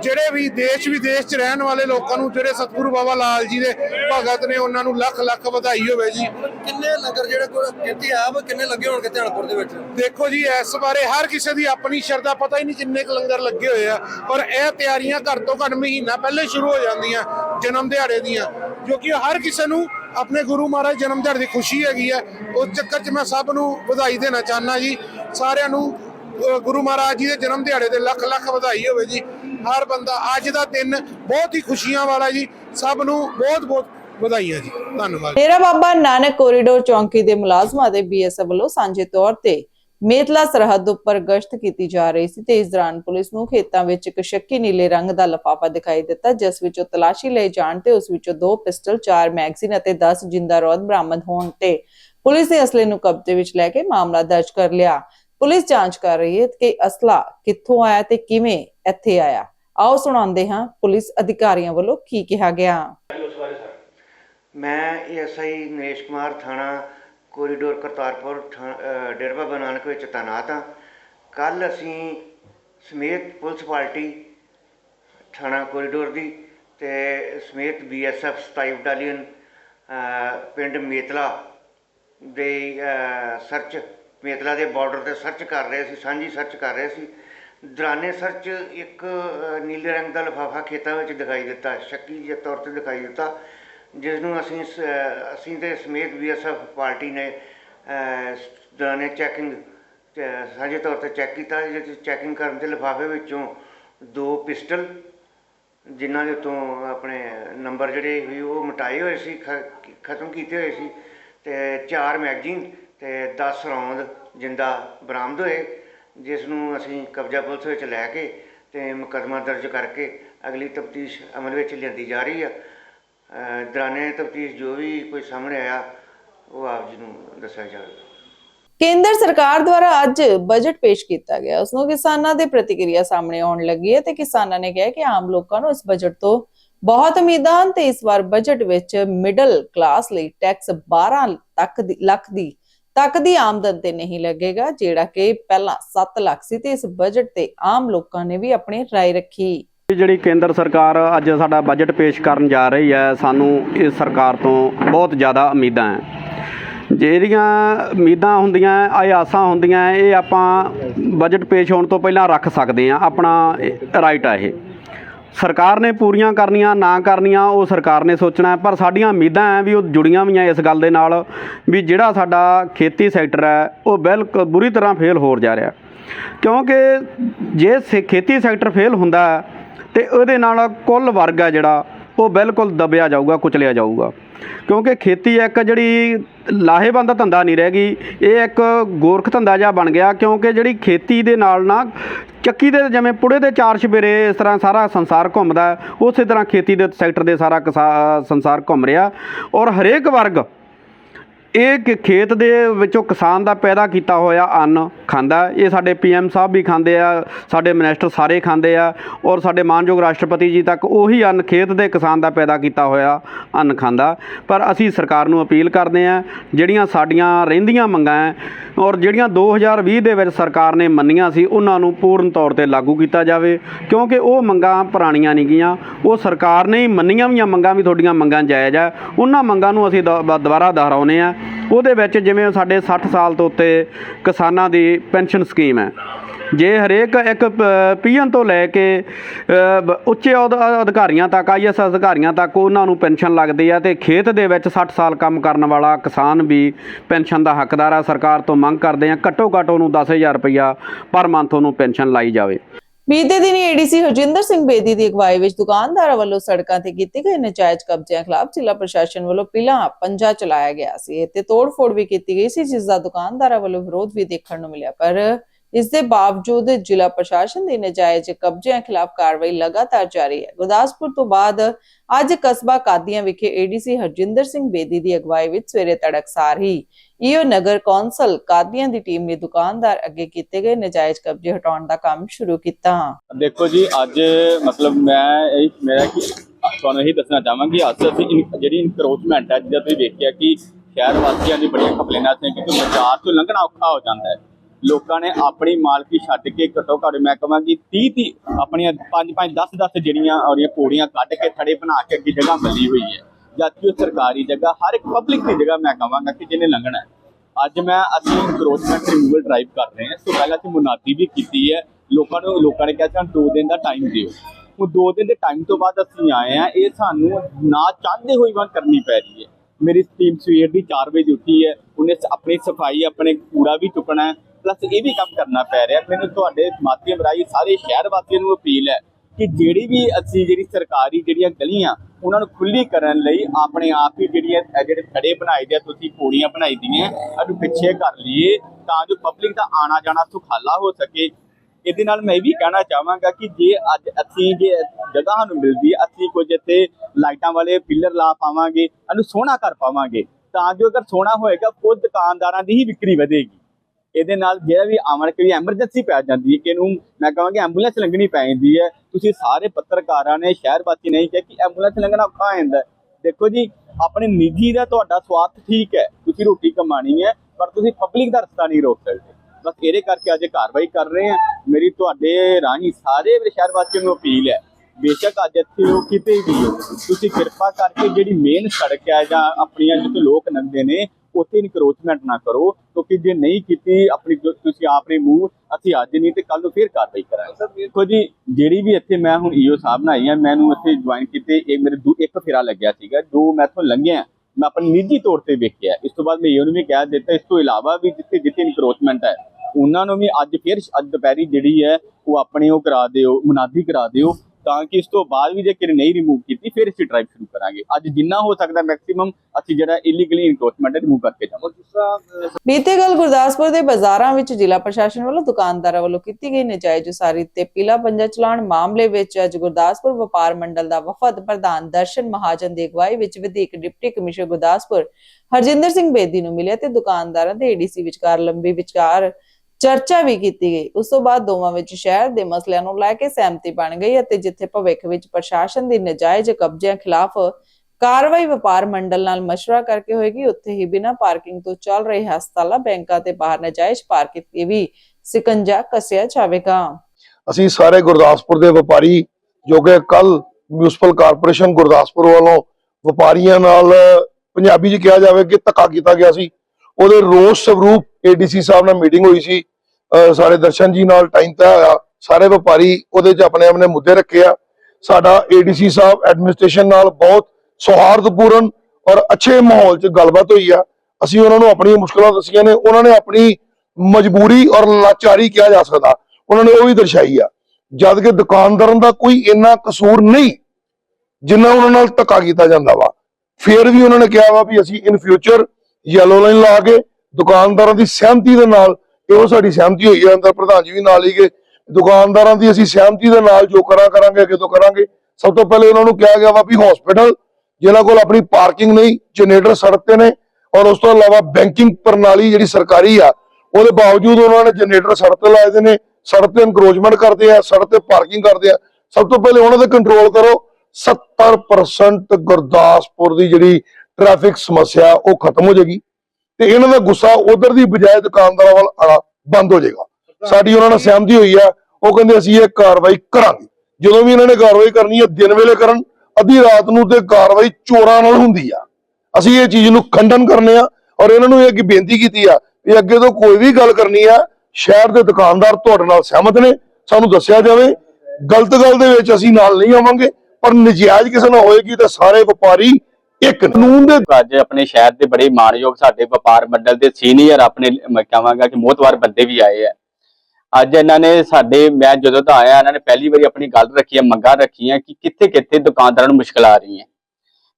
ਜਿਹੜੇ ਵੀ ਦੇਸ਼ ਵਿਦੇਸ਼ 'ਚ ਰਹਿਣ ਵਾਲੇ ਲੋਕਾਂ ਨੂੰ ਜਿਹੜੇ ਸਤਿਗੁਰੂ ਬਾਬਾ ਲਾਲ ਜੀ ਦੇ ਭਗਤ ਨੇ ਉਹਨਾਂ ਨੂੰ ਲੱਖ ਲੱਖ ਵਧਾਈ ਹੋਵੇ ਜੀ। ਕਿੰਨੇ ਲੰਗਰ ਜਿਹੜੇ ਕੋਲ ਗਿਣਤੀ ਆਪ ਕਿੰਨੇ ਲੱਗੇ ਹੋਣਗੇ ਧਿਆਨਪੁਰ ਦੇ ਵਿੱਚ? ਦੇਖੋ ਜੀ ਇਸ ਬਾਰੇ ਹਰ ਕਿਸੇ ਦੀ ਆਪਣੀ ਸ਼ਰਧਾ ਪਤਾ ਹੀ ਨਹੀਂ ਕਿੰਨੇ ਕੁ ਲੰਗਰ ਲੱਗੇ ਹੋਏ ਆ। ਪਰ ਇਹ ਤਿਆਰੀਆਂ ਘੱਟ ਤੋਂ ਘੱਟ ਮਹੀਨਾ ਪਹਿਲੇ ਸ਼ੁਰੂ ਹੋ ਜਾਂਦੀਆਂ ਜਨਮ ਦਿਹਾੜੇ ਦੀਆਂ। ਜੋ ਕਿ ਹਰ ਕਿਸੇ ਨੂੰ ਆਪਣੇ ਗੁਰੂ ਮਹਾਰਾਜ ਜਨਮ ਦਿਹਾੜੇ ਦੀ ਖੁਸ਼ੀ ਹੈਗੀ ਹੈ ਉਸ ਚੱਕਰ 'ਚ ਮੈਂ ਸਭ ਨੂੰ ਵਧਾਈ ਦੇਣਾ ਚਾਹੁੰਦਾ ਜੀ। ਸਾਰਿਆਂ ਨੂੰ ਗੁਰੂ ਮਹਾਰਾਜ ਜੀ ਦੇ ਜਨਮ ਦਿਹਾੜੇ ਦੇ ਲੱਖ ਲੱਖ ਵਧਾਈ ਹੋਵੇ ਜੀ। ਹਰ ਬੰਦਾ ਅੱਜ ਦਾ ਦਿਨ ਬਹੁਤ ਹੀ ਖੁਸ਼ੀਆਂ ਵਾਲਾ ਜੀ। ਸਭ ਨੂੰ ਬਹੁਤ ਬਹੁਤ ਵਧਾਈਆਂ ਜੀ। ਧੰਨਵਾਦ। ਡੇਰਾ ਬਾਬਾ ਨਾਨਕ ਕੋਰੀਡੋਰ ਚੌਂਕੀ ਦੇ ਮੁਲਾਜ਼ਮਾਂ ਦੇ ਬੀਐਸਐਫ ਵੱਲੋਂ ਸਾਂਝੇ ਤੌਰ ਤੇ ਮੇਤਲਾ ਸਰਹੱਦ ਉੱਪਰ ਗਸ਼ਤ ਕੀਤੀ ਜਾ ਰਹੀ ਸੀ ਤੇ ਇਸ ਦੌਰਾਨ ਪੁਲਿਸ ਨੂੰ ਖੇਤਾਂ ਵਿੱਚ ਇੱਕ ਸ਼ੱਕੀ ਨੀਲੇ ਰੰਗ ਦਾ ਲਫਾਫਾ ਦਿਖਾਈ ਦਿੱਤਾ ਜਿਸ ਵਿੱਚੋਂ ਤਲਾਸ਼ੀ ਲਈ ਜਾਣ ਤੇ ਉਸ ਵਿੱਚੋਂ ਦੋ ਪਿਸਟਲ, ਚਾਰ ਮੈਗਜ਼ੀਨ ਅਤੇ 10 ਜਿੰਦਾ ਰੌਦ ਬਰਾਮਦ ਹੋਣ ਤੇ ਪੁਲਿਸ ਨੇ ਅਸਲੇ ਨੂੰ ਕਬਜ਼ੇ ਵਿੱਚ ਲੈ ਕੇ ਮਾਮਲਾ ਦਰਜ ਕਰ ਲਿਆ। ਪੁਲਿਸ ਜਾਂਚ ਕਰ ਰਹੀ ਹੈ ਕਿ ਅਸਲਾ ਕਿੱਥੋਂ ਆਇਆ ਤੇ ਕਿਵੇਂ ਇੱਥੇ ਆਇਆ। ਆਓ ਸੁਣਾਉਂਦੇ ਹਾਂ ਪੁਲਿਸ ਅਧਿਕਾਰੀਆਂ ਵੱਲੋਂ ਕੀ ਕਿਹਾ ਗਿਆ। ਮੈਂ ਐਸਆਈ ਨਰੇਸ਼ ਕੁਮਾਰ ਥਾਣਾ ਕੋਰੀਡੋਰ ਕਰਤਾਰਪੁਰ ਥਾ- ਅ, ਬਾਬਾ ਨਾਨਕ ਵਿੱਚ ਤਾਇਨਾਤ ਹਾਂ। ਕੱਲ ਅਸੀਂ ਸਮੇਤ ਪੁਲਿਸ ਪਾਰਟੀ ਥਾਣਾ ਕੋਰੀਡੋਰ ਦੀ ਤੇ ਸਮੇਤ ਬੀਐਸਐਫ 27 ਬਟਾਲੀਅਨ ਪਿੰਡ ਮੇਤਲਾ ਦੇ ਸਰਚ ਮੇਤਲਾ ਦੇ ਬਾਰਡਰ ਤੇ ਸਰਚ ਕਰ ਰਹੇ ਸੀ ਸਾਂਝੀ ਸਰਚ ਕਰ ਰਹੇ ਸੀ। ਦੌਰਾਨੇ ਸਰਚ ਇੱਕ ਨੀਲੇ ਰੰਗ ਦਾ ਲਿਫਾਫਾ ਖੇਤਾਂ ਵਿੱਚ ਦਿਖਾਈ ਦਿੱਤਾ ਸ਼ੱਕੀ ਜਿਹੇ ਤੌਰ ਤੇ ਦਿਖਾਈ ਦਿੱਤਾ ਜਿਸ ਨੂੰ ਅਸੀਂ ਸ- ਅਸੀਂ ਤੇ ਸਮੇਤ ਬੀਐਸਐਫ ਪਾਰਟੀ ਨੇ ਅ, ਚੈਕਿੰਗ ਸਾਂਝੇ ਤੌਰ ਤੇ ਚੈੱਕ ਕੀਤਾ। ਜਿਸ ਚੈਕਿੰਗ ਕਰਨ ਦੇ ਲਿਫਾਫੇ ਵਿੱਚੋਂ ਦੋ ਪਿਸਟਲ ਜਿਨ੍ਹਾਂ ਦੇ ਉੱਤੋਂ ਆਪਣੇ ਨੰਬਰ ਜਿਹੜੇ ਸੀ ਉਹ ਮਿਟਾਏ ਹੋਏ ਸੀ ਖ- ਖਤਮ ਕੀਤੇ ਹੋਏ ਸੀ ਤੇ ਚਾਰ ਮੈਗਜ਼ੀਨ ਤੇ 10 ਰੌਂਦ ਜਿੰਦਾ ਬਰਾਮਦ ਹੋਏ ਜਿਸ ਨੂੰ ਅਸੀਂ ਕਬਜ਼ਾ ਪੁਲਿਸ ਵਿੱਚ ਲੈ ਕੇ ਤੇ ਮੁਕੱਦਮਾ ਦਰਜ ਕਰਕੇ ਅਗਲੀ ਤਫਤੀਸ਼ ਅਮਲ ਵਿੱਚ ਲਿਆਂਦੀ ਜਾ ਰਹੀ ਆ। ਅ, ਤਫਤੀਸ਼ ਜੋ ਵੀ ਕੋਈ ਸਾਹਮਣੇ ਆਇਆ ਉਹ ਆਪ ਜੀ ਨੂੰ ਦੱਸਿਆ ਜਾਵੇਗਾ ਕੇਂਦਰ ਸਰਕਾਰ ਦੁਆਰਾ ਅੱਜ ਬਜਟ ਪੇਸ਼ ਕੀਤਾ ਗਿਆ। ਉਸ ਨੂੰ ਕਿਸਾਨਾਂ ਦੇ ਪ੍ਰਤੀਕਿਰਿਆ ਸਾਹਮਣੇ ਆਉਣ ਲੱਗੀ ਹੈ ਤੇ ਕਿਸਾਨਾਂ ਨੇ ਕਿਹਾ ਕਿ ਆਮ ਲੋਕਾਂ ਨੂੰ ਇਸ ਬਜਟ ਤੋਂ ਬਹੁਤ ਉਮੀਦਾਂ ਹਨ ਤੇ ਇਸ ਵਾਰ ਬਜਟ ਵਿੱਚ ਮਿਡਲ ਕਲਾਸ ਲਈ ਟੈਕਸ 12 ਤੱਕ ਲੱਖ ਦੀ ਤੱਕ ਦੀ ਆਮਦਨ ਤੇ ਨਹੀਂ ਲੱਗੇਗਾ ਜਿਹੜਾ ਕਿ ਪਹਿਲਾਂ 7 ਲੱਖ ਸੀ ਤੇ ਇਸ ਬਜਟ ਤੇ ਆਮ ਲੋਕਾਂ ਨੇ ਵੀ ਆਪਣੀ رائے ਰੱਖੀ ਇਹ ਜਿਹੜੀ ਕੇਂਦਰ ਸਰਕਾਰ ਅੱਜ ਸਾਡਾ ਬਜਟ ਪੇਸ਼ ਕਰਨ ਜਾ ਰਹੀ ਹੈ ਸਾਨੂੰ ਇਸ ਸਰਕਾਰ ਤੋਂ ਬਹੁਤ ਜ਼ਿਆਦਾ ਉਮੀਦਾਂ ਹੈ ਜਿਹੜੀਆਂ ਉਮੀਦਾਂ ਹੁੰਦੀਆਂ ਇਹ ਆਸਾਂ ਹੁੰਦੀਆਂ ਇਹ ਆਪਾਂ ਬਜਟ ਪੇਸ਼ ਹੋਣ ਤੋਂ ਪਹਿਲਾਂ ਰੱਖ ਸਕਦੇ ਹਾਂ ਆਪਣਾ ਰਾਈਟ ਹੈ ਇਹ ਸਰਕਾਰ ਨੇ ਪੂਰੀਆਂ ਕਰਨੀਆਂ, ਨਾ ਕਰਨੀਆਂ, ਉਹ ਸਰਕਾਰ ਨੇ ਸੋਚਣਾ ਪਰ ਸਾਡੀਆਂ ਉਮੀਦਾਂ ਹੈ ਵੀ ਉਹ ਜੁੜੀਆਂ ਵੀ ਹੋਈਆਂ ਇਸ ਗੱਲ ਦੇ ਨਾਲ ਵੀ ਜਿਹੜਾ ਸਾਡਾ ਖੇਤੀ ਸੈਕਟਰ ਹੈ, ਉਹ ਬਿਲਕੁਲ ਬੁਰੀ ਤਰ੍ਹਾਂ ਫੇਲ ਹੋਰ ਜਾ ਰਿਹਾ ਕਿਉਂਕਿ ਜੇ ਸੇ- ਖੇਤੀ ਸੈਕਟਰ ਫੇਲ ਹੁੰਦਾ ਹੈ, ਤੇ ਉਹਦੇ ਨਾਲ ਕੁੱਲ ਵਰਗ ਹੈ ਜਿਹੜਾ, ਉਹ ਬਿਲਕੁਲ ਦਬਿਆ ਜਾਊਗਾ, ਕੁਚਲਿਆ ਜਾਊਗਾ। ਕਿਉਂਕਿ ਖੇਤੀ ਇੱਕ ਜਿਹੜੀ ਲਾਹੇਵੰਦ ਧੰਦਾ ਨਹੀਂ ਰਹਿ ਗਈ, ਇਹ ਇੱਕ ਗੋਰਖ ਧੰਦਾ ਜਿਹਾ ਬਣ ਗਿਆ, ਕਿਉਂਕਿ ਜਿਹੜੀ ਖੇਤੀ ਦੇ ਨਾਲ ਨਾ ਚੱਕੀ ਦੇ ਜਿਵੇਂ ਪੁੜੇ ਦੇ ਚਾਰ ਛਪੇਰੇ ਇਸ ਤਰ੍ਹਾਂ ਸਾਰਾ ਸੰਸਾਰ ਘੁੰਮਦਾ, ਉਸੇ ਤਰ੍ਹਾਂ ਖੇਤੀ ਦੇ ਸੈਕਟਰ ਦੇ ਸਾਰਾ ਕਿਸਾ- ਸੰਸਾਰ ਘੁੰਮ ਰਿਹਾ ਔਰ ਹਰੇਕ ਵਰਗ ਇਹ ਕਿ ਖੇਤ ਦੇ ਵਿੱਚੋਂ ਕਿਸਾਨ ਦਾ ਪੈਦਾ ਕੀਤਾ ਹੋਇਆ ਅੰਨ ਖਾਂਦਾ ਇਹ ਸਾਡੇ ਪੀਐਮ ਸਾਹਿਬ ਵੀ ਖਾਂਦੇ ਆ, ਸਾਡੇ ਮਿਨਿਸਟਰ ਸਾਰੇ ਖਾਂਦੇ ਆ ਔਰ ਸਾਡੇ ਮਾਨਯੋਗ ਰਾਸ਼ਟਰਪਤੀ ਜੀ ਤੱਕ ਉਹੀ ਅੰਨ ਖੇਤ ਦੇ ਕਿਸਾਨ ਦਾ ਪੈਦਾ ਕੀਤਾ ਹੋਇਆ ਅੰਨ ਖਾਂਦਾ। ਪਰ ਅਸੀਂ ਸਰਕਾਰ ਨੂੰ ਅਪੀਲ ਕਰਦੇ ਆ, ਜਿਹੜੀਆਂ ਸਾਡੀਆਂ ਰਹਿੰਦੀਆਂ ਮੰਗਾਂ ਹੈ ਔਰ ਜਿਹੜੀਆਂ 2020 ਦੇ ਵਿੱਚ ਸਰਕਾਰ ਨੇ ਮੰਨੀਆਂ ਸੀ, ਉਹਨਾਂ ਨੂੰ ਪੂਰਨ ਤੌਰ ਤੇ ਲਾਗੂ ਕੀਤਾ ਜਾਵੇ। ਕਿਉਂਕਿ ਉਹ ਮੰਗਾਂ ਪੁਰਾਣੀਆਂ ਨਹੀਂ ਗਈਆਂ, ਉਹ ਸਰਕਾਰ ਨੇ ਹੀ ਮੰਨੀਆਂ ਵੀਆਂ ਮੰਗਾਂ ਵੀ ਤੁਹਾਡੀਆਂ ਮੰਗਾਂ ਜਾਇਜ਼ ਆ ਉਹਨਾਂ ਮੰਗਾਂ ਨੂੰ ਅਸੀਂ ਦੁਬਾਰਾ ਦੁਹਰਾਉਂਦੇ ਆ। ਉਹਦੇ ਵਿੱਚ ਜਿਵੇਂ ਸਾਡੇ 60 ਸਾਲ ਤੋਂ ਉੱਤੇ ਕਿਸਾਨਾਂ ਦੀ ਪੈਨਸ਼ਨ ਸਕੀਮ ਹੈ। ਜੇ ਹਰੇਕ ਇੱਕ ਪੀਐਨ ਤੋਂ ਲੈ ਕੇ ਉੱਚੇ ਅਹੁਦ- ਅਧਿਕਾਰੀਆਂ ਤੱਕ ਆਈਐਸ ਅਧਿਕਾਰੀਆਂ ਤੱਕ ਉਹਨਾਂ ਨੂੰ ਪੈਨਸ਼ਨ ਲੱਗਦੀ ਹੈ ਤੇ ਖੇਤ ਦੇ ਵਿੱਚ 60 ਸਾਲ ਕੰਮ ਕਰਨ ਵਾਲਾ ਕਿਸਾਨ ਵੀ ਪੈਨਸ਼ਨ ਦਾ ਹੱਕਦਾਰ ਆ ਸਰਕਾਰ ਤੋਂ ਮੰਗ ਕਰਦੇ ਆ ਘੱਟੋ ਘੱਟ ਉਹਨੂੰ 10000 ਰੁਪਇਆ ਪਰ ਮੰਥ ਉਹਨੂੰ ਪੈਨਸ਼ਨ ਲਾਈ ਜਾਵੇ। ਬੀਤੇ ਦਿਨੀ ਏਡੀਸੀ ਹਰਜਿੰਦਰ ਸਿੰਘ ਬੇਦੀ ਦੀ ਅਗਵਾਈ ਵਿੱਚ ਦੁਕਾਨਦਾਰਾਂ ਵੱਲੋਂ ਸੜਕਾਂ ਤੇ ਕੀਤੇ ਗਏ ਨਜਾਇਜ਼ ਕਬਜ਼ਿਆਂ ਖਿਲਾਫ ਜ਼ਿਲ੍ਹਾ ਪ੍ਰਸ਼ਾਸਨ ਵੱਲੋਂ ਪਹਿਲਾਂ ਪੰਜਾ ਚਲਾਇਆ ਗਿਆ ਸੀ। ਤੇ ਤੋੜ-ਫੋੜ ਵੀ ਕੀਤੀ ਗਈ ਸੀ, ਜਿਸ ਦਾ ਦੁਕਾਨਦਾਰਾਂ ਵੱਲੋਂ ਵਿਰੋਧ ਵੀ ਦੇਖਣ ਨੂੰ ਮਿਲਿਆ। ਪਰ ਇਸ ਦੇ ਬਾਵਜੂਦ ਜ਼ਿਲ੍ਹਾ ਪ੍ਰਸ਼ਾਸਨ ਦੀ ਨਜਾਇਜ਼ ਕਬਜ਼ਿਆਂ ਖਿਲਾਫ ਕਾਰਵਾਈ ਲਗਾਤਾਰ ਜਾਰੀ ਹੈ। ਗੁਰਦਾਸਪੁਰ ਤੋਂ ਬਾਅਦ ਅੱਜ ਕਸਬਾ ਕਾਦੀਆਂ ਵਿਖੇ ਏਡੀਸੀ ਹਰਜਿੰਦਰ ਸਿੰਘ ਬੇਦੀ ਦੀ ਅਗਵਾਈ ਵਿੱਚ ਸਵੇਰੇ ਤੜਕਸਾਰ ਹੀ ਈਓ ਨਗਰ ਕੌਂਸਲ ਕਾਦੀਆਂ ਦੀ ਟੀਮ ਨੇ ਦੁਕਾਨਦਾਰ ਅੱਗੇ ਕੀਤੇ ਗਏ ਨਜਾਇਜ਼ ਕਬਜ਼ੇ ਹਟਾਉਣ ਦਾ ਕੰਮ ਸ਼ੁਰੂ ਕੀਤਾ। ਦੇਖੋ ਜੀ, ਅੱਜ ਮਤਲਬ ਮੈਂ ਇਹ ਮੇਰਾ ਕਿ ਤੁਹਾਨੂੰ ਇਹੀ ਦੱਸਣਾ ਚਾਹਾਂਗੀ, ਅੱਜ ਅਸੀਂ ਜਿਹੜੀ ਇਨਕਰੋਚਮੈਂਟ ਹੈ ਜਿਹਦਾ ਤੁਸੀਂ ਵੇਖਿਆ ਕਿ ਸ਼ਹਿਰ ਵਾਸੀਆਂ ਦੀ ਬੜੀਆਂ ਕੰਪਲੇਨਾਂ ਸੀ ਕਿ ਬਾਜ਼ਾਰ ਤੋਂ ਲੰਘਣਾ ਔਖਾ ਹੋ ਜਾਂਦਾ ਹੈ। ਲੋਕਾਂ ਨੇ ਆਪਣੀ ਮਾਲਕੀ ਛੱਡ ਕੇ ਘੱਟੋ ਘੱਟ ਮੈਂ ਕਹਾਂਗੀ 30 30 ਆਪਣੀਆਂ 5 5 10 10 ਜਿਹੜੀਆਂ ਔਰੀਆਂ ਪੌੜੀਆਂ ਕੱਢ ਕੇ ਥੜੇ ਬਣਾ ਕੇ ਅੱਗੇ ਜਗ੍ਹਾ ਮਿਲੀ ਹੋਈ ਹੈ। ਜਦਕਿ ਉਹ ਸਰਕਾਰੀ ਜਗ੍ਹਾ, ਹਰ ਇੱਕ ਪਬਲਿਕ ਦੀ ਜਗ੍ਹਾ ਮੈਂ ਕਹਾਂਗਾ ਕਿ ਜਿਹਨੇ ਲੰਘਣਾ ਹੈ। ਅੱਜ ਮੈਂ ਅਸੀਂ ਇਨਕਰੋਚਮੈਂਟ ਰਿਮੂਵਲ ਡਰਾਈਵ ਕਰ ਰਹੇ ਹਾਂ। ਇਸ ਤੋਂ ਪਹਿਲਾਂ ਅਸੀਂ ਮੁਨਾਦੀ ਵੀ ਕੀਤੀ ਹੈ। ਲੋਕਾਂ ਨੂੰ, ਲੋਕਾਂ ਨੇ ਕਿਹਾ ਸਾਨੂੰ ਦੋ ਦਿਨ ਦਾ ਟਾਈਮ ਦਿਓ। ਉਹ ਦੋ ਦਿਨ ਦੇ ਟਾਈਮ ਤੋਂ ਬਾਅਦ ਅਸੀਂ ਆਏ ਆ ਇਹ ਸਾਨੂੰ ਨਾ ਚਾਹੁੰਦੇ ਹੋਏ ਵਾਂ ਕਰਨੀ ਪੈ ਰਹੀ ਹੈ। ਮੇਰੀ ਟੀਮ ਸਵੇਰ ਦੀ 4 ਵਜੇ ਉੱਠੀ ਹੈ। ਉਹਨੇ ਆਪਣੀ ਸਫ਼ਾਈ, ਆਪਣੇ ਕੂੜਾ ਵੀ ਚੁੱਕਣਾ ਹੈ। ਪਲੱਸ ਇਹ ਵੀ ਕੰਮ ਕਰਨਾ ਪੈ ਰਿਹਾ। ਮੈਨੂੰ ਤੁਹਾਡੇ ਮਾਧਿਅਮ ਰਾਹੀਂ ਸਾਰੇ ਸ਼ਹਿਰ ਵਾਸੀਆਂ ਨੂੰ ਅਪੀਲ ਹੈ ਕਿ ਜਿਹੜੀ ਵੀ ਅਸੀਂ ਜਿਹੜੀ ਸਰਕਾਰੀ ਜਿਹੜੀਆਂ ਗਲੀਆਂ ਉਹਨਾਂ ਨੂੰ ਖੁੱਲੀ ਕਰਨ ਲਈ ਆਪਣੇ ਆਪ ਹੀ ਜਿਹੜੀਆਂ ਇਹ ਜਿਹੜੇ ਖੜੇ ਬਣਾਏ ਦੇ ਆ, ਤੁਸੀਂ ਪੌੜੀਆਂ ਬਣਾਈ ਦੀਆਂ ਇਹਨੂੰ ਪਿੱਛੇ ਕਰ ਲਈਏ ਤਾਂ ਜੋ ਪਬਲਿਕ ਦਾ ਆਣਾ ਜਾਣਾ ਸੁਖਾਲਾ ਹੋ ਸਕੇ। ਇਹਦੇ ਨਾਲ ਮੈਂ ਇਹ ਵੀ ਕਹਿਣਾ ਚਾਹਾਂਗਾ ਕਿ ਜੇ ਅੱਜ ਅਸੀਂ ਜੇ ਜਗ੍ਹਾ ਸਾਨੂੰ ਮਿਲਦੀ ਹੈ ਅਸੀਂ ਕੁਝ ਇੱਥੇ ਲਾਈਟਾਂ ਵਾਲੇ ਪਿੱਲਰ ਲਾ ਪਾਵਾਂਗੇ ਇਹਨੂੰ ਸੋਹਣਾ ਕਰ ਪਾਵਾਂਗੇ ਤਾਂ ਜੋ ਅਗਰ ਸੋਹਣਾ ਹੋਏਗਾ ਉਹ ਦੁਕਾਨਦਾਰਾਂ ਦੀ ਹੀ ਵਿਕਰੀ ਵਧੇਗੀ। ਇਹਦੇ ਨਾਲ ਜਿਹੜਾ ਵੀ ਆਮਣ ਕੋਈ ਐਮਰਜੈਂਸੀ ਪੈ ਜਾਂਦੀ ਹੈ ਕਿ ਇਹਨੂੰ ਮੈਂ ਕਹਾਂਗਾ ਐਂਬੂਲੈਂਸ ਲੰਘਣੀ ਪੈ ਜਾਂਦੀ ਹੈ। ਤੁਸੀਂ ਸਾਰੇ ਪੱਤਰਕਾਰਾਂ ਨੇ ਸ਼ਹਿਰ ਵਾਸੀ ਨਹੀਂ ਕਿਹਾ ਕਿ ਐਂਬੂਲੈਂਸ ਲੰਘਣਾ ਔਖਾ ਹੋ ਦੇਖੋ ਜੀ, ਆਪਣੇ ਨਿੱਜੀ ਦਾ ਤੁਹਾਡਾ ਸਵਾਰਥ ਠੀਕ ਹੈ, ਤੁਸੀਂ ਰੋਟੀ ਕਮਾਣੀ ਹੈ, ਪਰ ਤੁਸੀਂ ਪਬਲਿਕ ਦਾ ਰਸਤਾ ਨਹੀਂ ਰੋਕ ਸਕਦੇ। ਬਸ ਇਹਦੇ ਕਰਕੇ ਅੱਜ ਕਾਰਵਾਈ ਕਰ ਰਹੇ ਹਾਂ। ਮੇਰੀ ਤੁਹਾਡੇ ਰਾਹੀਂ ਸਾਰੇ ਸ਼ਹਿਰ ਵਾਸੀਆਂ ਨੂੰ ਅਪੀਲ ਹੈ, ਬੇਸ਼ੱਕ ਅੱਜ ਇੱਥੇ ਹੋ ਕਿਤੇ ਵੀ ਹੋ, ਤੁਸੀਂ ਕਿਰਪਾ ਕਰਕੇ ਜਿਹੜੀ ਮੇਨ ਸੜਕ ਹੈ ਜਾਂ ਆਪਣੀਆਂ ਜਿੱਥੇ ਲੋਕ ਲੰਘਦੇ ਨੇ ਉੱਥੇ ਇਨਕਰੋਚਮੈਂਟ ਨਾ ਕਰੋ ਕਿਉਂਕਿ ਜੇ ਨਹੀਂ ਕੀਤੀ ਆਪਣੀ ਤੁਸੀਂ ਆਪਣੇ ਮੂੰਹ ਅਸੀਂ ਅੱਜ ਨਹੀਂ ਤੇ ਕੱਲ ਨੂੰ ਫੇਰ ਕਾਰਵਾਈ ਕਰਾਂਗੇ। ਦੇਖੋ ਜੀ ਜਿਹੜੀ ਵੀ ਇੱਥੇ ਮੈਂ ਹੁਣ ਈਓ ਸਾਹਿਬ ਨਾਲ ਆਈ ਆ ਮੈਨੂੰ ਇੱਥੇ ਜੁਆਇਨ ਕੀਤੇ ਇਹ ਮੇਰੇ ਦੂ ਇੱਕ ਫੇਰਾ ਲੱਗਿਆ ਸੀਗਾ ਜੋ ਮੈਂ ਇੱਥੋਂ ਲੰਘਿਆ ਮੈਂ ਆਪਣੇ ਨਿੱਜੀ ਤੌਰ ਤੇ ਵੇਖਿਆ। ਇਸ ਤੋਂ ਬਾਅਦ ਮੈਂ ਈਓ ਨੂੰ ਵੀ ਕਹਿ ਦਿੱਤਾ ਇਸ ਤੋਂ ਇਲਾਵਾ ਵੀ ਜਿੱਥੇ ਜਿੱਥੇ ਇਨਕਰੋਚਮੈਂਟ ਹੈ ਉਹਨਾਂ ਨੂੰ ਵੀ ਅੱਜ ਫੇਰ ਅੱਜ ਦੁਪਹਿਰੀ ਜਿਹੜੀ ਹੈ ਉਹ ਆਪਣੇ ਉਹ ਕਰਾ ਦਿਓ ਮੁਨਾਦੀ ਕਰਾ ਦਿਓ ਤਾਂ ਕਿ ਇਸ ਤੋਂ ਬਾਅਦ ਵੀ ਜੇ ਕਿਤੇ ਨਹੀਂ ਰਿਮੂਵ ਕੀਤੀ, ਫਿਰ ਅਸੀਂ ਡਰਾਈਵ ਸ਼ੁਰੂ ਕਰਾਂਗੇ। ਅੱਜ ਜਿੰਨਾ ਹੋ ਸਕਦਾ ਮੈਕਸਿਮਮ ਅਸੀਂ ਜਿਹੜਾ ਇਲੀਗਲੀ ਇਨਕਰੋਚਮੈਂਟ ਰਿਮੂਵ ਕਰਕੇ ਜਾਵਾਂਗੇ। ਬੀਤੇ ਕੱਲ ਗੁਰਦਾਸਪੁਰ ਦੇ ਬਾਜ਼ਾਰਾਂ ਵਿੱਚ ਜ਼ਿਲ੍ਹਾ ਪ੍ਰਸ਼ਾਸਨ ਵੱਲੋਂ ਦੁਕਾਨਦਾਰਾਂ ਵੱਲੋਂ ਕੀਤੀ ਗਈ ਨਜਾਇਜ਼ ਉਸਾਰੀ ਤੇ ਪੀਲਾ ਪੰਜਾ ਚਲਾਣ ਮਾਮਲੇ ਵਿੱਚ ਅੱਜ ਗੁਰਦਾਸਪੁਰ ਵਪਾਰ ਮੰਡਲ ਦਾ ਵਫਦ ਪ੍ਰਧਾਨ ਦਰਸ਼ਨ ਮਹਾਜਨ ਦੀ ਅਗਵਾਈ ਵਿੱਚ ਵਧੀਕ ਡਿਪਟੀ ਕਮਿਸ਼ਨਰ ਗੁਰਦਾਸਪੁਰ ਹਰਜਿੰਦਰ ਸਿੰਘ ਬੇਦੀ ਨੂੰ ਮਿਲਿਆ ਤੇ ਦੁਕਾਨਦਾਰਾਂ ਤੇ ਏਡੀਸੀ ਵਿਚਕਾਰ ਲੰਬੀ ਵਿਚਕਾਰ ਚਰਚਾ ਵੀ ਕੀਤੀ ਗਈ। ਉਸ ਤੋਂ ਬਾਅਦ ਦੋਵਾਂ ਵਿੱਚ ਸ਼ਹਿਰ ਦੇ ਮਸਲਿਆਂ ਨੂੰ ਲੈ ਕੇ ਸਹਿਮਤੀ ਬਣ ਗਈ ਅਤੇ ਜਿੱਥੇ ਭਵਿੱਖ ਵਿੱਚ ਪ੍ਰਸ਼ਾਸਨ ਦੀ ਨਜਾਇਜ਼ ਕਬਜ਼ਿਆਂ ਖਿਲਾਫ ਕਾਰਵਾਈ ਵਪਾਰ ਮੰਡਲ ਨਾਲ ਮਸ਼ਵਰਾ ਕਰਕੇ ਹੋਏਗੀ, ਉੱਥੇ ਹੀ ਬਿਨਾਂ ਪਾਰਕਿੰਗ ਤੋਂ ਚੱਲ ਰਹੇ ਹਸਪਤਾਲਾਂ, ਬੈਂਕਾਂ ਤੇ ਬਾਹਰ ਨਜਾਇਜ਼ ਪਾਰਕਿੰਗ ਤੇ ਵੀ ਸਿਕੰਜਾ ਕੱਸਿਆ ਜਾਵੇਗਾ। ਅਸੀਂ ਸਾਰੇ ਗੁਰਦਾਸਪੁਰ ਦੇ ਵਪਾਰੀ, ਜੋ ਕਿ ਕੱਲ ਮਿਊਨਿਸਪਲ ਕਾਰਪੋਰੇਸ਼ਨ ਗੁਰਦਾਸਪੁਰ ਵੱਲੋਂ ਵਪਾਰੀਆਂ ਨਾਲ ਪੰਜਾਬੀ 'ਚ ਕਿਹਾ ਜਾਵੇ ਕਿ ਧੱਕਾ ਕੀਤਾ ਗਿਆ ਸੀ। ਉਹਦੇ ਰੋਸ ਸਵਰੂਪ ਏਡੀਸੀ ਸਾਹਿਬ ਨਾਲ ਮੀਟਿੰਗ ਹੋਈ ਸੀ। ਸਾਡੇ ਦਰਸ਼ਨ ਜੀ ਨਾਲ ਟਾਈਮ ਤੈਅ ਹੋਇਆ ਸਾਰੇ ਵਪਾਰੀ ਉਹਦੇ 'ਚ ਆਪਣੇ ਆਪਣੇ ਮੁੱਦੇ ਰੱਖੇ ਆ। ਸਾਡਾ ਏਡੀਸੀ ਸਾਹਿਬ ਐਡਮਿਨਿਸਟ੍ਰੇਸ਼ਨ ਨਾਲ ਬਹੁਤ ਸੌਹਾਰਦਪੂਰਨ ਔਰ ਅੱਛੇ ਮਾਹੌਲ 'ਚ ਗੱਲਬਾਤ ਹੋਈ ਆ। ਅਸੀਂ ਉਹਨਾਂ ਨੂੰ ਆਪਣੀਆਂ ਮੁਸ਼ਕਲਾਂ ਦੱਸੀਆਂ ਨੇ। ਉਹਨਾਂ ਨੇ ਆਪਣੀ ਮਜਬੂਰੀ ਔਰ ਲਾਚਾਰੀ ਕਿਹਾ ਜਾ ਸਕਦਾ। ਉਹਨਾਂ ਨੇ ਉਹ ਵੀ ਦਰਸਾਈ ਆ। ਜਦ ਕਿ ਦੁਕਾਨਦਾਰਾਂ ਦਾ ਕੋਈ ਇੰਨਾ ਕਸੂਰ ਨਹੀਂ ਜਿੰਨਾ ਉਹਨਾਂ ਨਾਲ ਧੱਕਾ ਕੀਤਾ ਜਾਂਦਾ ਵਾ। ਫਿਰ ਵੀ ਉਹਨਾਂ ਨੇ ਕਿਹਾ ਵਾ ਵੀ ਅਸੀਂ ਇਨ ਫਿਊਚਰ ਯੈਲੋ ਲਾਈਨ ਲਾ ਕੇ ਦੁਕਾਨਦਾਰਾਂ ਦੀ ਸਹਿਮਤੀ ਦੇ ਨਾਲ ਉਹ ਸਾਡੀ ਸਹਿਮਤੀ ਹੋਈ ਹੈ, ਅੰਦਰ ਪ੍ਰਧਾਨ ਜੀ ਵੀ ਨਾਲ ਹੀ ਗਏ ਦੁਕਾਨਦਾਰਾਂ ਦੀ ਅਸੀਂ ਸਹਿਮਤੀ ਦੇ ਨਾਲ ਜੋ ਕਰਾਂ, ਕਰਾਂਗੇ, ਅੱਗੇ ਤੋਂ ਕਰਾਂਗੇ। ਸਭ ਤੋਂ ਪਹਿਲੇ ਉਹਨਾਂ ਨੂੰ ਕਿਹਾ ਗਿਆ ਵਾ ਵੀ ਹਸਪੀਟਲ ਜਿਹਨਾਂ ਕੋਲ ਆਪਣੀ ਪਾਰਕਿੰਗ ਨਹੀਂ ਜਨਰੇਟਰ ਸੜਕ ਤੇ ਨੇ, ਔਰ ਉਸ ਤੋਂ ਇਲਾਵਾ ਬੈਂਕਿੰਗ ਪ੍ਰਣਾਲੀ ਜਿਹੜੀ ਸਰਕਾਰੀ ਆ, ਉਹਦੇ ਬਾਵਜੂਦ ਉਹਨਾਂ ਨੇ ਜਨਰੇਟਰ ਸੜਕ ਤੇ ਲਾਏ ਦੇ ਨੇ, ਸੜਕ ਤੇ ਇਨਕਰੋਚਮੈਂਟ ਕਰਦੇ ਆ, ਸੜਕ ਤੇ ਪਾਰਕਿੰਗ ਕਰਦੇ ਆ। ਸਭ ਤੋਂ ਪਹਿਲੇ ਉਹਨਾਂ ਤੇ ਕੰਟਰੋਲ ਕਰੋ। 70% ਗੁਰਦਾਸਪੁਰ ਦੀ ਜਿਹੜੀ ਟ੍ਰੈਫਿਕ ਸਮੱਸਿਆ, ਉਹ ਖਤਮ ਹੋ ਜਾਏਗੀ। ਤੇ ਇਹਨਾਂ ਦਾ ਗੁੱਸਾ ਉਧਰ ਦੀ ਬਜਾਏ ਦੁਕਾਨਦਾਰਾਂ ਵੱਲ ਆਣਾ ਬੰਦ ਹੋ ਜਾਏਗਾ। ਸਾਡੀ ਉਹਨਾਂ ਨਾਲ ਸਹਿਮਤੀ ਹੋਈ ਆ ਉਹ ਕਹਿੰਦੇ ਅਸੀਂ ਇਹ ਕਾਰਵਾਈ ਕਰਾਂਗੇ। ਜਦੋਂ ਵੀ ਇਹਨਾਂ ਨੇ ਕਾਰਵਾਈ ਕਰਨੀ ਹੈ, ਦਿਨ ਵੇਲੇ ਕਰਨ, ਅੱਧੀ ਰਾਤ ਨੂੰ ਤੇ ਕਾਰਵਾਈ ਚੋਰਾਂ ਨਾਲ ਹੁੰਦੀ ਆ। ਅਸੀਂ ਇਹ ਚੀਜ਼ ਨੂੰ ਖੰਡਨ ਕਰਨੇ ਆ ਔਰ ਇਹਨਾਂ ਨੂੰ ਇਹ ਇੱਕ ਬੇਨਤੀ ਕੀਤੀ ਆ ਵੀ ਅੱਗੇ ਤੋਂ ਕੋਈ ਵੀ ਗੱਲ ਕਰਨੀ ਆ, ਸ਼ਹਿਰ ਦੇ ਦੁਕਾਨਦਾਰ ਤੁਹਾਡੇ ਨਾਲ ਸਹਿਮਤ ਨੇ, ਸਾਨੂੰ ਦੱਸਿਆ ਜਾਵੇ। ਗਲਤ ਗੱਲ ਦੇ ਵਿੱਚ ਅਸੀਂ ਨਾਲ ਨਹੀਂ ਆਵਾਂਗੇ, ਪਰ ਨਜਾਇਜ਼ ਕਿਸੇ ਨਾਲ ਹੋਏਗੀ ਤਾਂ ਸਾਰੇ ਵਪਾਰੀ ਇੱਕ ਕਾਨੂੰਨ ਦੇ ਅੱਜ ਆਪਣੇ ਸ਼ਹਿਰ ਦੇ ਬੜੇ ਮਾਣਯੋਗ ਸਾਡੇ ਵਪਾਰ ਮੰਡਲ ਦੇ ਸੀਨੀਅਰ ਆਪਣੇ ਮੈਂ ਕਹਾਂਗਾ ਕਿ ਮੋਤਵਾਰ ਬੰਦੇ ਵੀ ਆਏ ਆ। ਅੱਜ ਇਹਨਾਂ ਨੇ ਸਾਡੇ, ਮੈਂ ਜਦੋਂ ਤਾਂ ਆਇਆ, ਇਹਨਾਂ ਨੇ ਪਹਿਲੀ ਵਾਰੀ ਆਪਣੀ ਗੱਲ ਰੱਖੀ ਹੈ ਮੰਗਾਂ ਰੱਖੀਆਂ ਕਿ ਕਿੱਥੇ ਕਿੱਥੇ ਦੁਕਾਨਦਾਰਾਂ ਨੂੰ ਮੁਸ਼ਕਲ ਆ ਰਹੀ ਹੈ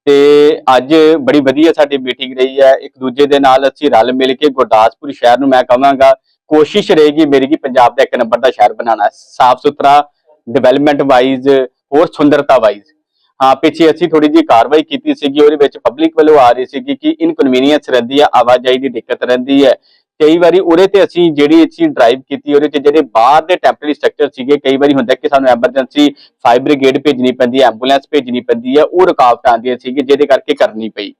ਤੇ ਅੱਜ ਬੜੀ ਵਧੀਆ ਸਾਡੀ ਮੀਟਿੰਗ ਰਹੀ ਹੈ ਇੱਕ ਦੂਜੇ ਦੇ ਨਾਲ ਅਸੀਂ ਰਲ ਮਿਲ ਕੇ ਗੁਰਦਾਸਪੁਰ ਸ਼ਹਿਰ ਨੂੰ ਮੈਂ ਕਹਾਂਗਾ, ਕੋਸ਼ਿਸ਼ ਰਹੇਗੀ ਮੇਰੀ ਕਿ ਪੰਜਾਬ ਦਾ ਇੱਕ ਨੰਬਰ ਦਾ ਸ਼ਹਿਰ ਬਣਾਉਣਾ। ਸਾਫ਼ ਸੁਥਰਾ ਡਿਵੈਲਪਮੈਂਟ ਵਾਈਜ਼ ਹੋਰ ਸੁੰਦਰਤਾ ਵਾਈਜ਼ ਪਿੱਛੇ ਅਸੀਂ ਥੋੜੀ ਜੀ ਕਾਰਵਾਈ ਕੀਤੀ ਸੀਗੀ ਉਹਦੇ ਵਿੱਚ ਪਬਲਿਕ ਵੱਲੋਂ ਆ ਰਹੀ ਸੀਗੀ ਕਿ ਇਨਕਨਵੀਨੀਅੰਸ ਰਹਿੰਦੀ ਹੈ ਆਵਾਜਾਈ ਦੀ ਦਿੱਕਤ ਰਹਿੰਦੀ ਹੈ। ਕਈ ਵਾਰੀ ਉਹਦੇ ਤੇ ਅਸੀਂ ਜਿਹੜੀ ਅਸੀਂ ਡਰਾਈਵ ਕੀਤੀ ਉਹਦੇ ਤੇ ਜਿਹੜੇ ਬਾਹਰ ਦੇ ਟੈਂਪਰੇਰੀ ਸਟਰਕਚਰ ਸੀਗੇ ਕਈ ਵਾਰੀ ਹੁੰਦਾ ਕਿ ਸਾਨੂੰ ਐਮਰਜੈਂਸੀ ਫਾਇਰ ਬ੍ਰਿਗੇਡ ਭੇਜਣੀ ਪੈਂਦੀ ਹੈ ਐਂਬੂਲੈਂਸ ਭੇਜਣੀ ਪੈਂਦੀ ਹੈ ਉਹ ਰੁਕਾਵਟਾਂ ਆਉਂਦੀਆਂ ਸੀਗੀ ਜਿਹਦੇ ਕਰਕੇ ਕਰਨੀ ਪਈ।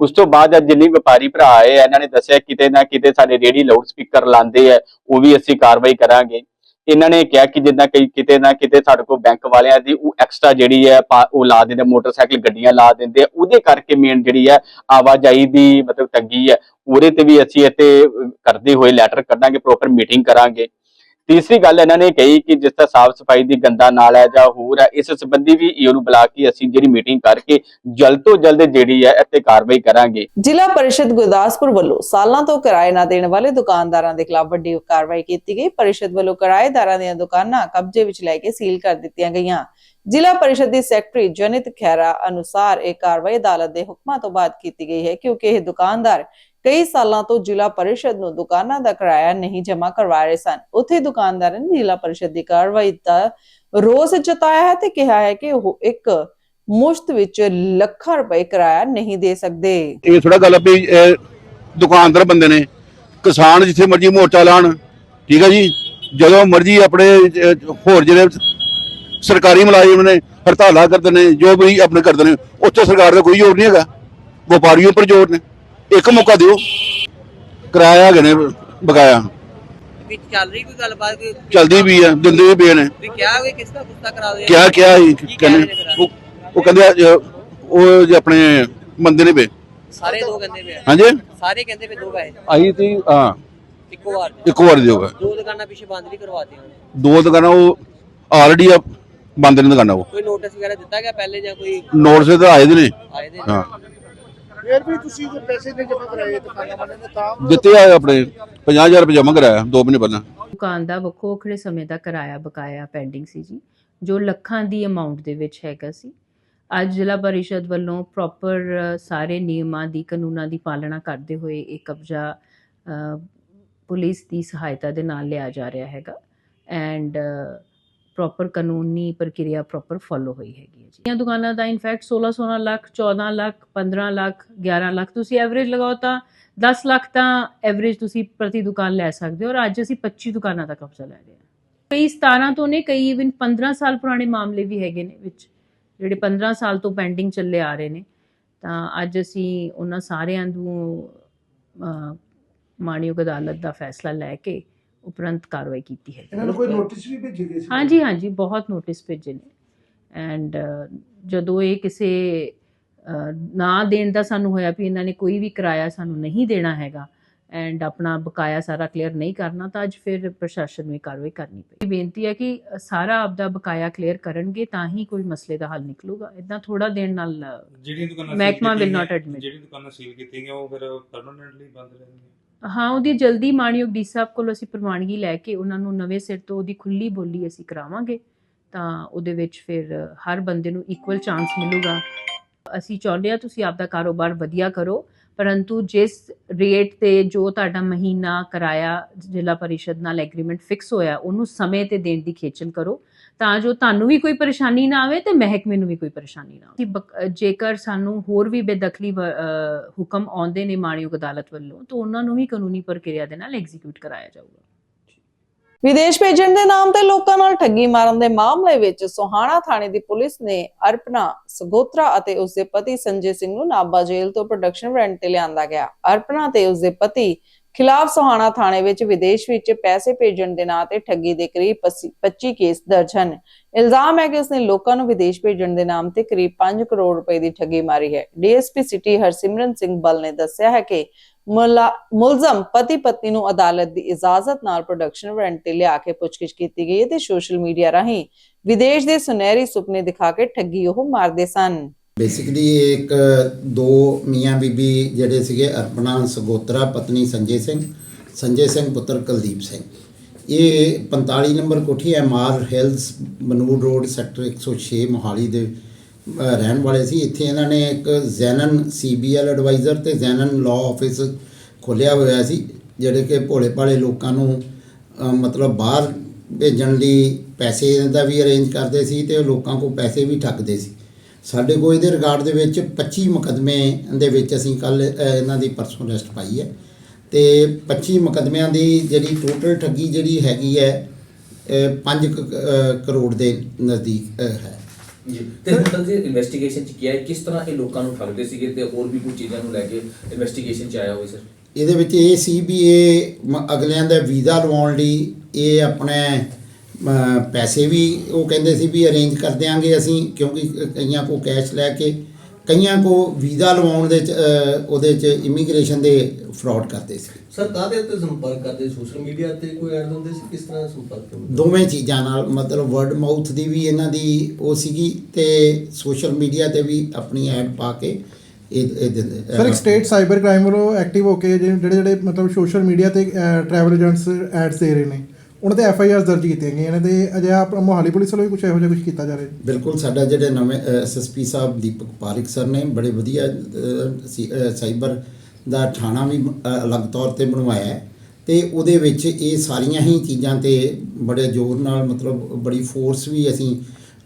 ਉਸ ਤੋਂ ਬਾਅਦ ਅੱਜ ਜਿੰਨੇ ਵਪਾਰੀ ਭਰਾ ਆਏ ਆ, ਇਹਨਾਂ ਨੇ ਦੱਸਿਆ ਕਿਤੇ ਨਾ ਕਿਤੇ ਸਾਡੇ ਰੇੜੀ ਲਾਊਡ ਸਪੀਕਰ ਲਾਉਂਦੇ ਆ ਉਹ ਵੀ ਅਸੀਂ ਕਾਰਵਾਈ ਕਰਾਂਗੇ। ਇਹਨਾਂ ਨੇ ਕਿਹਾ ਕਿ ਜਿੱਦਾਂ ਕਈ ਕਿਤੇ ਨਾ ਕਿਤੇ ਸਾਡੇ ਕੋਲ ਬੈਂਕ ਵਾਲਿਆਂ ਦੀ ਉਹ ਐਕਸਟਰਾ ਜਿਹੜੀ ਹੈ, ਪਾ- ਉਹ ਲਾ ਦਿੰਦੇ, ਮੋਟਰਸਾਈਕਲ ਗੱਡੀਆਂ ਲਾ ਦਿੰਦੇ ਆ। ਉਹਦੇ ਕਰਕੇ ਮੇਨ ਜਿਹੜੀ ਹੈ, ਆਵਾਜਾਈ ਦੀ ਮਤਲਬ ਤੰਗੀ ਹੈ। ਉਹਦੇ ਤੇ ਵੀ ਅਸੀਂ ਇੱਥੇ ਕਰਦੇ ਹੋਏ ਲੈਟਰ ਕੱਢਾਂਗੇ ਪ੍ਰੋਪਰ ਮੀਟਿੰਗ ਕਰਾਂਗੇ। ਤੀਸਰੀ ਗੱਲ ਇਹਨਾਂ ਨੇ ਕਹੀ ਕਿ ਜਿਸ ਤਰ੍ਹਾਂ ਸਾਫ਼ ਸਫ਼ਾਈ ਦੀ ਗੰਦਾ ਨਾਲ ਹੈ ਜਾਂ ਹੋਰ ਹੈ, ਇਸ ਸੰਬੰਧੀ ਵੀ ਈਓ ਨੂੰ ਬੁਲਾ ਕੇ ਅਸੀਂ ਜਿਹੜੀ ਮੀਟਿੰਗ ਕਰਕੇ ਜਲਦ ਤੋਂ ਜਲਦ ਜਿਹੜੀ ਹੈ ਇੱਥੇ ਕਾਰਵਾਈ ਕਰਾਂਗੇ। ਜ਼ਿਲ੍ਹਾ ਪਰਿਸ਼ਦ ਗੁਰਦਾਸਪੁਰ ਵੱਲੋਂ ਸਾਲਾਂ ਤੋਂ ਕਿਰਾਏ ਨਾ ਦੇਣ ਵਾਲੇ ਦੁਕਾਨਦਾਰਾਂ ਦੇ ਖਿਲਾਫ ਵੱਡੀ ਕਾਰਵਾਈ ਕੀਤੀ ਗਈ। ਪਰਿਸ਼ਦ ਵੱਲੋਂ ਕਿਰਾਏਦਾਰਾਂ ਦੀਆਂ ਦੁਕਾਨਾਂ ਕਬਜ਼ੇ ਵਿੱਚ ਲੈ ਕੇ ਸੀਲ ਕਰ ਦਿੱਤੀਆਂ ਗਈਆਂ। ਜ਼ਿਲ੍ਹਾ ਪਰਿਸ਼ਦ ਦੀ ਸੈਕਟਰੀ ਜਨਿਤ ਖੈਰਾ ਅਨੁਸਾਰ ਇਹ ਕਾਰਵਾਈ ਅਦਾਲਤ ਦੇ ਹੁਕਮਾਂ ਤੋਂ ਬਾਅਦ ਕੀਤੀ ਗਈ ਹੈ, ਕਿਉਂਕਿ ਇਹ ਦੁਕਾਨਦਾਰ ਕਈ ਸਾਲਾਂ ਤੋਂ ਜ਼ਿਲ੍ਹਾ ਪਰਿਸ਼ਦ ਨੂੰ ਦੁਕਾਨਾਂ ਦਾ ਕਿਰਾਇਆ ਨਹੀਂ ਜਮ੍ਹਾਂ ਕਰਵਾ ਰਹੇ ਸਨ। ਉੱਥੇ ਦੁਕਾਨਦਾਰਾਂ ਨੇ ਜ਼ਿਲ੍ਹਾ ਪਰਿਸ਼ਦ ਦੀ ਕਾਰਵਾਈ ਦਾ ਰੋਸ ਜਤਾਇਆ ਹੈ ਤੇ ਕਿਹਾ ਹੈ ਕਿ ਉਹ ਇੱਕ ਮੁਸ਼ਤ ਵਿੱਚ ਲੱਖਾਂ ਰੁਪਏ ਕਿਰਾਇਆ ਨਹੀਂ ਦੇ ਸਕਦੇ। ਇਹ ਥੋੜਾ ਗੱਲ ਵੀ ਦੁਕਾਨਦਾਰ ਬੰਦੇ ਨੇ, ਕਿਸਾਨ ਜਿੱਥੇ ਮਰਜ਼ੀ ਮੋਰਚਾ ਲਾਣ, ਠੀਕ ਹੈ ਜੀ? ਜਦੋਂ ਮਰਜ਼ੀ ਆਪਣੇ, ਹੋਰ ਜਿਹੜੇ ਸਰਕਾਰੀ ਮੁਲਾਜ਼ਮ ਨੇ, ਹੜਤਾਲਾਂ ਕਰਦੇ ਨੇ, ਜੋ ਵੀ ਆਪਣੇ ਕਰਦੇ ਨੇ, ਉੱਥੇ ਸਰਕਾਰ ਦਾ ਕੋਈ ਜ਼ੋਰ ਨਹੀਂ ਹੈਗਾ। ਵਪਾਰੀਆਂ ਉੱਪਰ ਜ਼ੋਰ ਨੇ। ਇੱਕ ਮੌਕਾ ਦਿਓ। ਕਿਰਾਇਆ ਹੈਗੇ ਨੇ ਬਕਾਇਆ। ਵਿੱਚ ਚੱਲ ਰਹੀ ਕੋਈ ਗੱਲਬਾਤ ਕੋਈ ਚਲਦੀ ਵੀ ਆ ਦਿੰਦੇ ਵੀ ਪਏ ਨੇ। ਵੀ ਕਿਹਾ ਵੀ ਕਿਸ ਦਾ ਗੁੱਸਾ ਕਰਾ ਦੇ ਕਿਹਾ ਕਿਹਾ ਸੀ ਕਹਿੰਦੇ? ਉਹ ਉਹ ਕਹਿੰਦੇ ਅਹ, ਉਹ ਜੇ ਆਪਣੇ ਮੰਦੇ ਨੇ ਪਏ। ਸਾਰੇ ਦੋ ਕਹਿੰਦੇ ਪਏ ਆ। ਹਾਂਜੀ? ਸਾਰੇ ਕਹਿੰਦੇ ਪਏ ਦੋ ਪੈਸੇ। ਅਸੀਂ ਤੇ ਹਾਂ। ਇੱਕੋ ਵਾਰ ਇੱਕੋ ਵਾਰ ਦਿਓਗਾ ਦੋ ਦੁਕਾਨਾਂ ਪਿੱਛੇ ਬੰਦ ਵੀ ਕਰਵਾਤੀਆਂ ਉਹਨੇ। ਦੋ ਦੁਕਾਨਾਂ ਉਹ ਆਲਰੇਡੀ ਆ ਬੰਦ ਨੇ ਦੁਕਾਨਾਂ ਉਹ। ਕੋਈ ਨੋਟਿਸ ਵਗੈਰਾ ਦਿੱਤਾ ਗਿਆ ਪਹਿਲੇ ਜਾਂ ਕੋਈ? ਨੋਟਿਸ ਤਾਂ ਆਏ ਦੇ ਨੇ। ਆਏ ਦੇ ਹਾਂ। ਫਿਰ ਵੀ ਤੁਸੀਂ ਜੇ ਪੈਸੇ ਨਹੀਂ ਜਮ੍ਹਾਂ ਕਰਾਏ ਦੁਕਾਨਾਂ ਵਾਲਿਆਂ ਨੇ ਤਾਂ ਦਿੱਤੇ ਆ ਆਪਣੇ 50000 ਰੁਪਏ ਜਮ੍ਹਾਂ ਕਰਾਇਆ 2 ਮਹੀਨੇ ਪਹਿਲਾਂ। ਦੁਕਾਨ ਦਾ ਵੱਖੋ ਵੱਖਰੇ ਸਮੇਂ ਦਾ ਕਿਰਾਇਆ ਬਕਾਇਆ ਪੈਂਡਿੰਗ ਸੀ ਜੀ ਜੋ ਲੱਖਾਂ ਦੀ ਅਮਾਉਂਟ ਦੇ ਵਿੱਚ ਹੈਗਾ ਸੀ। ਅੱਜ ਜ਼ਿਲ੍ਹਾ ਪਰਿਸ਼ਦ ਵੱਲੋਂ ਪ੍ਰੋਪਰ ਸਾਰੇ ਨਿਯਮਾਂ ਦੀ ਕਾਨੂੰਨਾਂ ਦੀ ਪਾਲਣਾ ਕਰਦੇ ਹੋਏ ਇਹ ਕਬਜ਼ਾ ਪੁਲਿਸ ਦੀ ਸਹਾਇਤਾ ਦੇ ਨਾਲ ਲਿਆ ਜਾ ਰਿਹਾ ਹੈਗਾ। ਐਂਡ ਪ੍ਰੋਪਰ ਕਾਨੂੰਨੀ ਪ੍ਰਕਿਰਿਆ ਪ੍ਰੋਪਰ ਫੋਲੋ ਹੋਈ ਹੈਗੀ। ਇਹ ਦੁਕਾਨਾਂ ਦਾ ਇਨਫੈਕਟ 16 16 ਲੱਖ 14 ਲੱਖ 15 ਲੱਖ 11 ਲੱਖ ਤੁਸੀਂ ਐਵਰੇਜ ਲਗਾਓ ਤਾਂ 10 ਲੱਖ ਤਾਂ ਐਵਰੇਜ ਤੁਸੀਂ ਪ੍ਰਤੀ ਦੁਕਾਨ ਲੈ ਸਕਦੇ ਹੋ ਔਰ ਅੱਜ ਅਸੀਂ 25 ਦੁਕਾਨਾਂ ਦਾ ਕਬਜ਼ਾ ਲੈ ਰਹੇ ਹਾਂ। ਕਈ 17 ਤੋਂ ਨੇ ਕਈ ਇਵਨ 15 ਸਾਲ ਪੁਰਾਣੇ ਮਾਮਲੇ ਵੀ ਹੈਗੇ ਨੇ ਵਿੱਚ ਜਿਹੜੇ 15 ਸਾਲ ਤੋਂ ਪੈਂਡਿੰਗ ਚੱਲੇ ਆ ਰਹੇ ਨੇ। ਤਾਂ ਅੱਜ ਅਸੀਂ ਉਹਨਾਂ ਸਾਰਿਆਂ ਨੂੰ ਅਹ, ਮਾਣਯੋਗ ਅਦਾਲਤ ਦਾ ਫੈਸਲਾ ਲੈ ਕੇ ਉਪਰੰਤ ਕਾਰਵਾਈ ਕੀਤੀ ਹੈ। ਇਹਨਾਂ ਨੂੰ ਕੋਈ ਨੋਟਿਸ ਵੀ ਭੇਜੇ ਗਏ ਸੀ? ਹਾਂਜੀ ਹਾਂਜੀ ਬਹੁਤ ਨੋਟਿਸ ਭੇਜੇ ਨੇ। ਐਂਡ ਜਦੋਂ ਇਹ ਕਿਸੇ ਨਾ ਦੇਣ ਦਾ ਸਾਨੂੰ ਹੋਇਆ ਵੀ ਇਹਨਾਂ ਨੇ ਕੋਈ ਵੀ ਕਿਰਾਇਆ ਸਾਨੂੰ ਨਹੀਂ ਦੇਣਾ ਹੈਗਾ ਐਂਡ ਆਪਣਾ ਬਕਾਇਆ ਸਾਰਾ ਕਲੀਅਰ ਨਹੀਂ ਕਰਨਾ ਤਾਂ ਅੱਜ ਫਿਰ ਪ੍ਰਸ਼ਾਸਨ ਨੂੰ ਕਾਰਵਾਈ ਕਰਨੀ ਪਈ। ਬੇਨਤੀ ਹੈ ਕਿ ਸਾਰਾ ਆਪਦਾ ਬਕਾਇਆ ਕਲੀਅਰ ਕਰਨਗੇ ਤਾਂ ਹੀ ਕੋਈ ਮਸਲੇ ਦਾ ਹੱਲ ਨਿਕਲੂਗਾ। ਇਦਾਂ ਥੋੜਾ ਦੇਣ ਨਾਲ ਅਹ, ਜਿਹੜੀਆਂ ਦੁਕਾਨਾਂ ਮਹਿਕਮਾ admit. ਜਿਹੜੀ ਦੁਕਾਨਾਂ ਸੀਲ ਕੀਤੀਆਂ ਗਈਆਂ ਉਹ ਫਿਰ ਪਰਮਨੈਂਟਲੀ ਬੰਦ ਰਹਿਣਗੀਆਂ ਹਾਂ ਉਹਦੀ ਜਲਦੀ ਮਾਣਯੋਗ ਡੀ ਸਾਹਿਬ ਕੋਲ ਅਸੀਂ ਪ੍ਰਵਾਨਗੀ ਲੈ ਕੇ ਉਹਨਾਂ ਨੂੰ ਨਵੇਂ ਸਿਰ ਤੋਂ ਉਹਦੀ ਖੁੱਲੀ ਬੋਲੀ ਅਸੀਂ ਕਰਾਵਾਂਗੇ। ਤਾਂ ਉਹਦੇ ਵਿੱਚ ਫਿਰ ਹਰ ਬੰਦੇ ਨੂੰ ਇਕੁਅਲ ਚਾਂਸ ਮਿਲੂਗਾ। ਅਸੀਂ ਚਾਹੁੰਦੇ ਆ ਤੁਸੀਂ ਆਪਦਾ ਕਾਰੋਬਾਰ ਵਧੀਆ ਕਰੋ, ਪਰੰਤੂ ਜਿਸ ਰੇਟ ਤੇ ਜੋ ਤੁਹਾਡਾ ਮਹੀਨਾ ਕਿਰਾਇਆ ਜ਼ਿਲ੍ਹਾ ਪਰਿਸ਼ਦ ਨਾਲ ਐਗਰੀਮੈਂਟ ਫਿਕਸ ਹੋਇਆ, ਉਹਨੂੰ ਸਮੇਂ ਤੇ ਦੇਣ ਦੀ ਖੇਚਲ ਕਰੋ। ਤਾਂ ਜੋ ਤੁਹਾਨੂੰ ਵੀ ਕੋਈ ਪਰੇਸ਼ਾਨੀ ਨਾ ਆਵੇ ਤੇ ਮਹਿਕਮੇ ਨੂੰ ਵੀ ਕੋਈ ਪਰੇਸ਼ਾਨੀ ਨਾ ਆਵੇ। ਕਿ ਜੇਕਰ ਸਾਨੂੰ ਹੋਰ ਵੀ ਬੇਦਖਲੀ ਵ- ਹੁਕਮ ਆਉਂਦੇ ਨੇ ਮਾਣਯੋਗ ਅਦਾਲਤ ਵੱਲੋਂ, ਤਾਂ ਉਹਨਾਂ ਨੂੰ ਵੀ ਕਾਨੂੰਨੀ ਪ੍ਰਕਿਰਿਆ ਦੇ ਨਾਲ ਐਗਜ਼ੀਕਿਊਟ ਕਰਾਇਆ ਜਾਊਗਾ। ਵਿਦੇਸ਼ ਭੇਜਣ ਦੇ ਨਾਮ ਤੇ ਲੋਕਾਂ ਨਾਲ ਠੱਗੀ ਮਾਰਨ ਦੇ ਮਾਮਲੇ ਵਿੱਚ ਸੋਹਾਣਾ ਥਾਣੇ ਦੀ ਪੁਲਿਸ ਨੇ ਅਰਪਨਾ ਸਗੋਤਰਾ ਅਤੇ ਉਸਦੇ ਪਤੀ ਸੰਜੇ ਸਿੰਘ ਨੂੰ ਨਾਭਾ ਜੇਲ੍ਹ ਤੋਂ ਪ੍ਰੋਡਕਸ਼ਨ ਰੈਂਟ ਤੇ ਲਿਆਂਦਾ ਗਿਆ। ਅਰਪਨਾ ਤੇ ਉਸਦੇ ਪਤੀ ਖਿਲਾਫ ਸੋਹਾਣਾ ਥਾਣੇ ਵਿੱਚ ਵਿਦੇਸ਼ ਵਿੱਚ ਪੈਸੇ ਭੇਜਣ ਦੇ ਨਾਂ ਤੇ ਠੱਗੀ ਦੇ ਕਰੀਬ 25 ਕੇਸ ਦਰਜ ਹਨ। ਇਲਜ਼ਾਮ ਹੈ ਕਿ ਉਸਨੇ ਲੋਕਾਂ ਨੂੰ ਵਿਦੇਸ਼ ਭੇਜਣ ਦੇ ਨਾਮ ਤੇ ਕਰੀਬ 5 ਕਰੋੜ ਰੁਪਏ ਦੀ ਠੱਗੀ ਮਾਰੀ ਹੈ। ਡੀਐਸਪੀ ਸਿਟੀ ਹਰਸਿਮਰਨ ਸਿੰਘ ਬਲ ਨੇ ਦੱਸਿਆ ਹੈ ਕਿ ਮੁਲਜ਼ਮ ਪਤੀ ਪਤਨੀ ਨੂੰ ਅਦਾਲਤ ਦੀ ਇਜਾਜ਼ਤ ਨਾਲ ਪ੍ਰੋਡਕਸ਼ਨ ਰੈਂਟ ਤੇ ਲਿਆ ਕੇ ਪੁੱਛਗਿੱਛ ਕੀਤੀ ਗਈ ਤੇ ਸੋਸ਼ਲ ਮੀਡੀਆ ਰਾਹੀਂ ਵਿਦੇਸ਼ ਦੇ ਸੁਨਹਿਰੀ ਸੁਪਨੇ ਦਿਖਾ ਕੇ ਠੱਗੀ ਉਹ ਮਾਰਦੇ ਸਨ। ਬੇਸਿਕਲੀ ਇੱਕ, ਦੋ ਮੀਆਂ ਬੀਬੀ ਜਿਹੜੇ ਸੀਗੇ ਅਰਪਣਾ ਸਗੋਤਰਾ ਪਤਨੀ ਸੰਜੇ ਸਿੰਘ ਸੰਜੇ ਸਿੰਘ ਪੁੱਤਰ ਕੁਲਦੀਪ ਸਿੰਘ। ਇਹ 45 ਨੰਬਰ ਕੋਠੀ MR hills Banur road, sector 106 Mohali ਦੇ ਰਹਿਣ ਵਾਲੇ ਸੀ। ਇੱਥੇ ਇਹਨਾਂ ਨੇ ਇੱਕ ਜ਼ੈਨਨ ਸੀਬੀਐਲ ਐਡਵਾਈਜ਼ਰ ਤੇ ਜ਼ੈਨਨ ਲਾਅ ਆਫਿਸ ਖੋਲ੍ਹਿਆ ਹੋਇਆ ਸੀ, ਜਿਹੜੇ ਕਿ ਭੋਲੇ ਭਾਲੇ ਲੋਕਾਂ ਨੂੰ ਮਤਲਬ ਬਾਹਰ ਭੇਜਣ ਲਈ ਪੈਸੇ ਦਾ ਵੀ ਅਰੇਂਜ ਕਰਦੇ ਸੀ ਤੇ ਲੋਕਾਂ ਕੋਲ ਪੈਸੇ ਵੀ ਠੱਗਦੇ ਸੀ। ਸਾਡੇ ਕੋਲ ਇਹਦੇ ਰਿਗਾਰਡ ਦੇ ਵਿੱਚ 25 ਮੁਕਦਮੇ ਦੇ ਵਿੱਚ ਅਸੀਂ ਕੱਲ ਇਹਨਾਂ ਦੀ ਪਰਸੋਂ ਅਰੈਸਟ ਪਾਈ ਹੈ। ਤੇ 25 ਮੁਕਦਮਿਆਂ ਦੀ ਜਿਹੜੀ ਟੋਟਲ ਠੱਗੀ ਜਿਹੜੀ ਹੈਗੀ ਹੈ 5 ਕਰੋੜ ਦੇ ਨਜ਼ਦੀਕ ਹੈ। ਜੀ। ਤੇ ਹੁਣ ਜੀ ਇਨਵੈਸਟੀਗੇਸ਼ਨ ਚ ਕੀ ਹੈ ਕਿਸ ਤਰ੍ਹਾਂ ਇਹ ਲੋਕਾਂ ਨੂੰ ਠੱਗਦੇ ਸੀਗੇ ਤੇ ਹੋਰ ਵੀ ਕੁਝ ਚੀਜ਼ਾਂ ਨੂੰ ਲੈ ਕੇ ਇਨਵੈਸਟੀਗੇਸ਼ਨ ਚ ਆਇਆ ਹੋਵੇ ਸਰ? ਇਹਦੇ ਵਿੱਚ ਇਹ ਸੀ ਵੀ ਇਹ ਮ- ਅਗਲਿਆਂ ਦਾ ਵੀਜ਼ਾ ਲਵਾਉਣ ਲਈ ਇਹ ਆਪਣੇ ਅਮ, ਪੈਸੇ ਵੀ ਉਹ ਕਹਿੰਦੇ ਸੀ ਵੀ ਅਰੇਂਜ ਕਰ ਦਿਆਂਗੇ ਅਸੀਂ ਕਿਉਂਕਿ ਕ- ਕਈਆਂ ਕੋ ਕੈਸ਼ ਲੈ ਕੇ ਕਈਆਂ ਕੋ ਵੀਜ਼ਾ ਲਵਾਉਣ ਦੇ ਉਹਦੇ ਚ ਇਮੀਗ੍ਰੇਸ਼ਨ ਦੇ ਫਰਾਡ ਕਰਦੇ ਸੀ। ਸਰ ਕਾਹਦੇ ਉੱਤੇ ਸੰਪਰਕ ਕਰਦੇ? ਸੋਸ਼ਲ ਮੀਡੀਆ ਤੇ ਕੋਈ ਐਡ ਹੁੰਦੇ ਸੀ? ਕਿਸ ਤਰ੍ਹਾਂ ਸੰਪਰਕ ਕਰਦੇ? ਦੋਵੇਂ ਚੀਜ਼ਾਂ ਨਾਲ ਮਤਲਬ ਵਰਡ ਮਾਊਥ ਦੀ ਵੀ ਇਹਨਾਂ ਦੀ ਉਹ ਸੀਗੀ ਤੇ ਸੋਸ਼ਲ ਮੀਡੀਆ ਤੇ ਵੀ ਆਪਣੀ ਐਡ ਪਾ ਕੇ ਇਹ ਇਹ ਦਿੰਦੇ ਸਰ ਇੱਕ ਸਟੇਟ ਸਾਈਬਰ ਕ੍ਰਾਈਮ ਵੱਲੋਂ ਐਕਟਿਵ ਹੋ ਕੇ ਜਿਹੜੇ ਜਿਹੜੇ ਮਤਲਬ ਸੋਸ਼ਲ ਮੀਡੀਆ ਤੇ ਟਰੈਵਲ ਏਜੰਟਸ ਐਡਸ ਦੇ ਰਹੇ ਨੇ। ਉਹਨਾਂ ਤੇ ਐਫ ਆਈ ਆਰ ਦਰਜ ਕੀਤੀਆਂ ਗਈਆਂ ਨੇ ਤੇ ਅਜਿਹਾ ਆਪ ਮੋਹਾਲੀ ਪੁਲਿਸ ਵੱਲੋਂ ਵੀ ਕੁਝ ਇਹੋ ਜਿਹਾ ਕੁਝ ਕੀਤਾ ਜਾ ਰਿਹਾ ਬਿਲਕੁਲ ਸਾਡਾ ਜਿਹੜੇ ਨਵੇਂ ਐਸਐਸਪੀ ਸਾਹਿਬ ਦੀਪਕ ਪਾਰਿਕ ਸਰ ਨੇ ਬੜੇ ਵਧੀਆ ਅ, ਸੀ- ਅ, ਸਾਈਬਰ ਦਾ ਥਾਣਾ ਵੀ ਅ, ਅਲੱਗ ਤੌਰ ਤੇ ਬਣਵਾਇਆ ਹੈ ਤੇ ਉਹਦੇ ਵਿੱਚ ਇਹ ਸਾਰੀਆਂ ਹੀ ਚੀਜ਼ਾਂ ਤੇ ਬੜੇ ਜ਼ੋਰ ਨਾਲ ਮਤਲਬ ਬੜੀ ਫੋਰਸ ਵੀ ਅਸੀਂ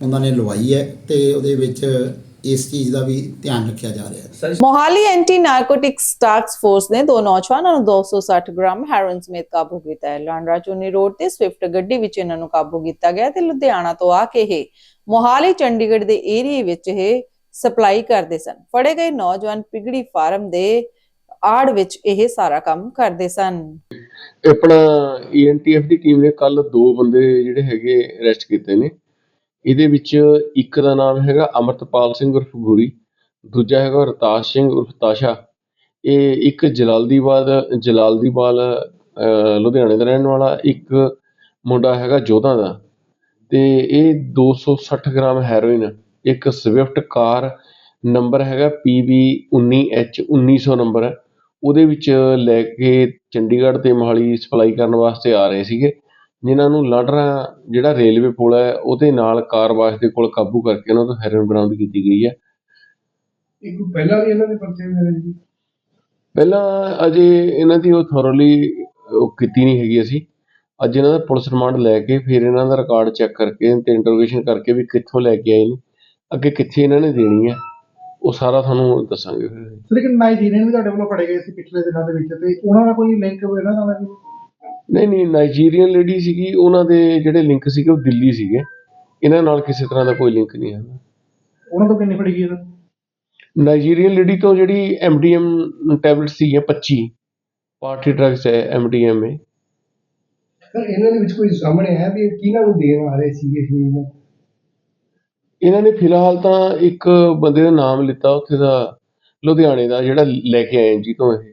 ਉਹਨਾਂ ਨੇ ਲਵਾਈ ਹੈ ਤੇ ਉਹਦੇ ਵਿੱਚ ਇਸ ਚੀਜ਼ ਦਾ ਵੀ ਧਿਆਨ ਰੱਖਿਆ ਜਾ ਰਿਹਾ ਹੈ। Mohali anti narcotics task force ਨੇ ਦੋ ਨੌਜਵਾਨਾਂ ਨੂੰ 260 ਗ੍ਰਾਮ ਹੈਰੋਇਨ ਸਮੇਤ ਕਾਬੂ ਕੀਤਾ ਹੈ। ਲਾਂਡਰਾ ਚੂਨੀ ਰੋਡ ਤੇ ਸਵਿਫਟ ਗੱਡੀ ਵਿੱਚ ਇਹਨਾਂ ਨੂੰ ਕਾਬੂ ਕੀਤਾ ਗਿਆ ਤੇ ਲੁਧਿਆਣਾ ਤੋਂ ਆ ਕੇ ਇਹ ਮੋਹਾਲੀ ਚੰਡੀਗੜ੍ਹ ਦੇ ਏਰੀਏ ਵਿੱਚ ਇਹ ਸਪਲਾਈ ਕਰਦੇ ਸਨ। ਫੜੇ ਗਏ ਨੌਜਵਾਨ ਪਿਗੜੀ ਫਾਰਮ ਦੇ ਆੜ ਵਿੱਚ ਇਹ ਸਾਰਾ ਕੰਮ ਕਰਦੇ ਸਨ। ਆਪਣਾ ਈਐਨਟੀਐਫ ਦੀ ਟੀਮ ਨੇ ਕੱਲ ਦੋ ਬੰਦੇ ਜਿਹੜੇ ਹੈਗੇ ਅਰੈਸਟ ਕੀਤੇ ਨੇ। ਇਹਦੇ ਵਿੱਚ ਇੱਕ ਦਾ ਨਾਮ ਹੈਗਾ ਅੰਮ੍ਰਿਤਪਾਲ ਸਿੰਘ ਉਰਫ ਗੁਰੀ, ਦੂਜਾ ਹੈਗਾ ਰਤਾਸ਼ ਸਿੰਘ ਉਰਫ ਤਾਸ਼ਾ। ਇਹ ਇੱਕ ਜਲਾਲਦੀਵਾਦ ਜਲਾਲਦੀਵਾਲ ਲੁਧਿਆਣੇ ਦਾ ਰਹਿਣ ਵਾਲਾ ਇੱਕ ਮੁੰਡਾ ਹੈਗਾ ਜੋਧਾ ਦਾ। ਅਤੇ ਇਹ 260 ਗ੍ਰਾਮ ਹੈਰੋਇਨ, ਇੱਕ ਸਵਿਫਟ ਕਾਰ ਨੰਬਰ ਹੈਗਾ PB 19H 1900 ਨੰਬਰ। ਉਹਦੇ ਵਿੱਚ ਲੈ ਕੇ ਚੰਡੀਗੜ੍ਹ ਅਤੇ ਮੋਹਾਲੀ ਸਪਲਾਈ ਕਰਨ ਵਾਸਤੇ ਆ ਰਹੇ ਸੀਗੇ। ਜਿਨ੍ਹਾਂ ਨੂੰ ਲਾਂਡਰਾ ਜਿਹੜਾ ਰੇਲਵੇ ਪੁਲ ਹੈ ਉਹਦੇ ਨਾਲ ਕਾਰਵਾਸ਼ ਦੇ ਕੋਲ ਕਾਬੂ ਕਰਕੇ ਉਹਨਾਂ ਤੋਂ ਹੈਰੋਇਨ ਬਰਾਮਦ ਕੀਤੀ ਗਈ ਹੈ। ਪਹਿਲਾਂ ਵੀ ਇਹਨਾਂ ਦੇ ਪਰਚੇ ਵਗੈਰਾ ਜੀ ਪਹਿਲਾਂ ਅਜੇ ਇਹਨਾਂ ਦੀ ਉਹ ਥੋਰਲੀ ਉਹ ਕੀਤੀ ਨਹੀਂ ਹੈਗੀ ਅਸੀਂ। ਅੱਜ ਇਹਨਾਂ ਦਾ ਪੁਲਿਸ ਰਿਮਾਂਡ ਲੈ ਕੇ ਫਿਰ ਇਹਨਾਂ ਦਾ ਰਿਕਾਰਡ ਚੈੱਕ ਕਰਕੇ ਤੇ ਇੰਟਰੋਗੇਸ਼ਨ ਕਰਕੇ ਵੀ ਕਿੱਥੋਂ ਲੈ ਕੇ ਆਏ ਨੇ ਅੱਗੇ ਕਿੱਥੇ ਇਹਨਾਂ ਨੇ ਦੇਣੀ ਹੈ ਉਹ ਸਾਰਾ ਤੁਹਾਨੂੰ ਦੱਸਾਂਗੇ। ਲੇਕਿਨ ਨਾਈਜੀਰੀਅਨ ਵੀ ਤੁਹਾਡੇ ਵੱਲੋਂ ਫੜੇ ਗਏ ਸੀ ਪਿਛਲੇ ਦਿਨਾਂ ਦੇ ਵਿੱਚ ਤੇ ਉਹਨਾਂ ਦਾ ਕੋਈ ਲਿੰਕ ਇਹਨਾਂ ਨਾਲ? ਨਹੀਂ ਨਹੀਂ ਨਾਈਜੀਰੀਅਨ ਲੇਡੀ ਸੀਗੀ ਉਹਨਾਂ ਦੇ ਜਿਹੜੇ ਲਿੰਕ ਸੀਗੇ ਉਹ ਦਿੱਲੀ ਸੀਗੇ। ਇਹਨਾਂ ਨਾਲ ਕਿਸੇ ਤਰ੍ਹਾਂ ਦਾ ਕੋਈ ਲਿੰਕ ਨਹੀਂ ਹੈ ਉਹਨਾਂ ਤੋਂ ਕਿੰਨੀ ਫੜੀ ਗਈ ਸਰ ਨਾਈਜੀਰੀਅਨ ਲੇਡੀ ਤੋਂ ਜਿਹੜੀ ਐਮਡੀਐਮ ਟੈਬਲੇਟ ਸੀਗੀਆਂ 25 ਪਾਰਟੀ ਡਰੱਗਸ ਹੈ ਐਮਡੀਐਮ ਹੈ ਸਰ ਇਹਨਾਂ ਦੇ ਵਿੱਚ ਕੋਈ ਸਾਹਮਣੇ ਆਇਆ ਵੀ ਕਿਹਨਾਂ ਨੂੰ ਦੇਣ ਆ ਰਹੇ ਸੀ ਇਹ ਇਹਨਾਂ ਨੇ ਫਿਲਹਾਲ ਤਾਂ ਇੱਕ ਬੰਦੇ ਦਾ ਨਾਮ ਲਿੱਤਾ ਉੱਥੇ ਦਾ ਲੁਧਿਆਣੇ ਦਾ ਜਿਹੜਾ ਲੈ ਕੇ ਆਏ ਜੀ ਤੋਂ ਇਹ।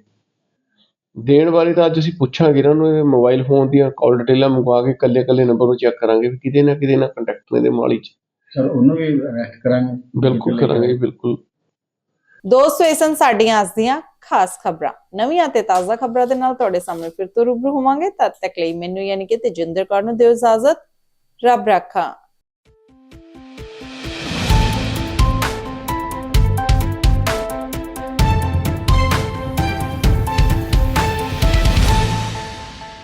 ਦੇਣ ਵਾਲੇ ਤਾਂ ਅੱਜ ਅਸੀਂ ਪੁੱਛਾਂਗੇ ਇਹਨਾਂ ਨੂੰ ਇਹ ਮੋਬਾਈਲ ਫੋਨ ਦੀਆਂ ਕਾਲ ਡਿਟੇਲਾਂ ਮੰਗਵਾ ਕੇ ਕੱਲੇ ਕੱਲੇ ਨੰਬਰ ਨੂੰ ਚੈੱਕ ਕਰਾਂਗੇ ਵੀ ਕਿਤੇ ਨਾ ਕਿਤੇ ਨਾ ਕੰਟੈਕਟ ਨੇ ਦੇ ਮਾਲੀ ਚ। ਸਰ ਉਹਨੂੰ ਵੀ ਅਰੈਸਟ ਕਰਾਂਗੇ। ਬਿਲਕੁਲ ਕਰਾਂਗੇ ਬਿਲਕੁਲ। ਦੋਸਤੋ ਇਹ ਸਨ ਸਾਡੀਆਂ ਅੱਜ ਦੀਆਂ ਖਾਸ ਖਬਰਾਂ। ਨਵੀਆਂ ਤੇ ਤਾਜ਼ਾ ਖਬਰਾਂ ਦੇ ਨਾਲ ਤੁਹਾਡੇ ਸਾਹਮਣੇ ਫਿਰ ਤੋਂ ਰੂਬਰੂ ਹੋਵਾਂਗੇ। ਤਦ ਤੱਕ ਲਈ ਮੈਨੂੰ ਯਾਨੀ ਕਿ ਤੇਜਿੰਦਰ ਕੌਰ ਨੂੰ ਦਿਓ ਇਜਾਜ਼ਤ। ਰੱਬ ਰਾਖਾ।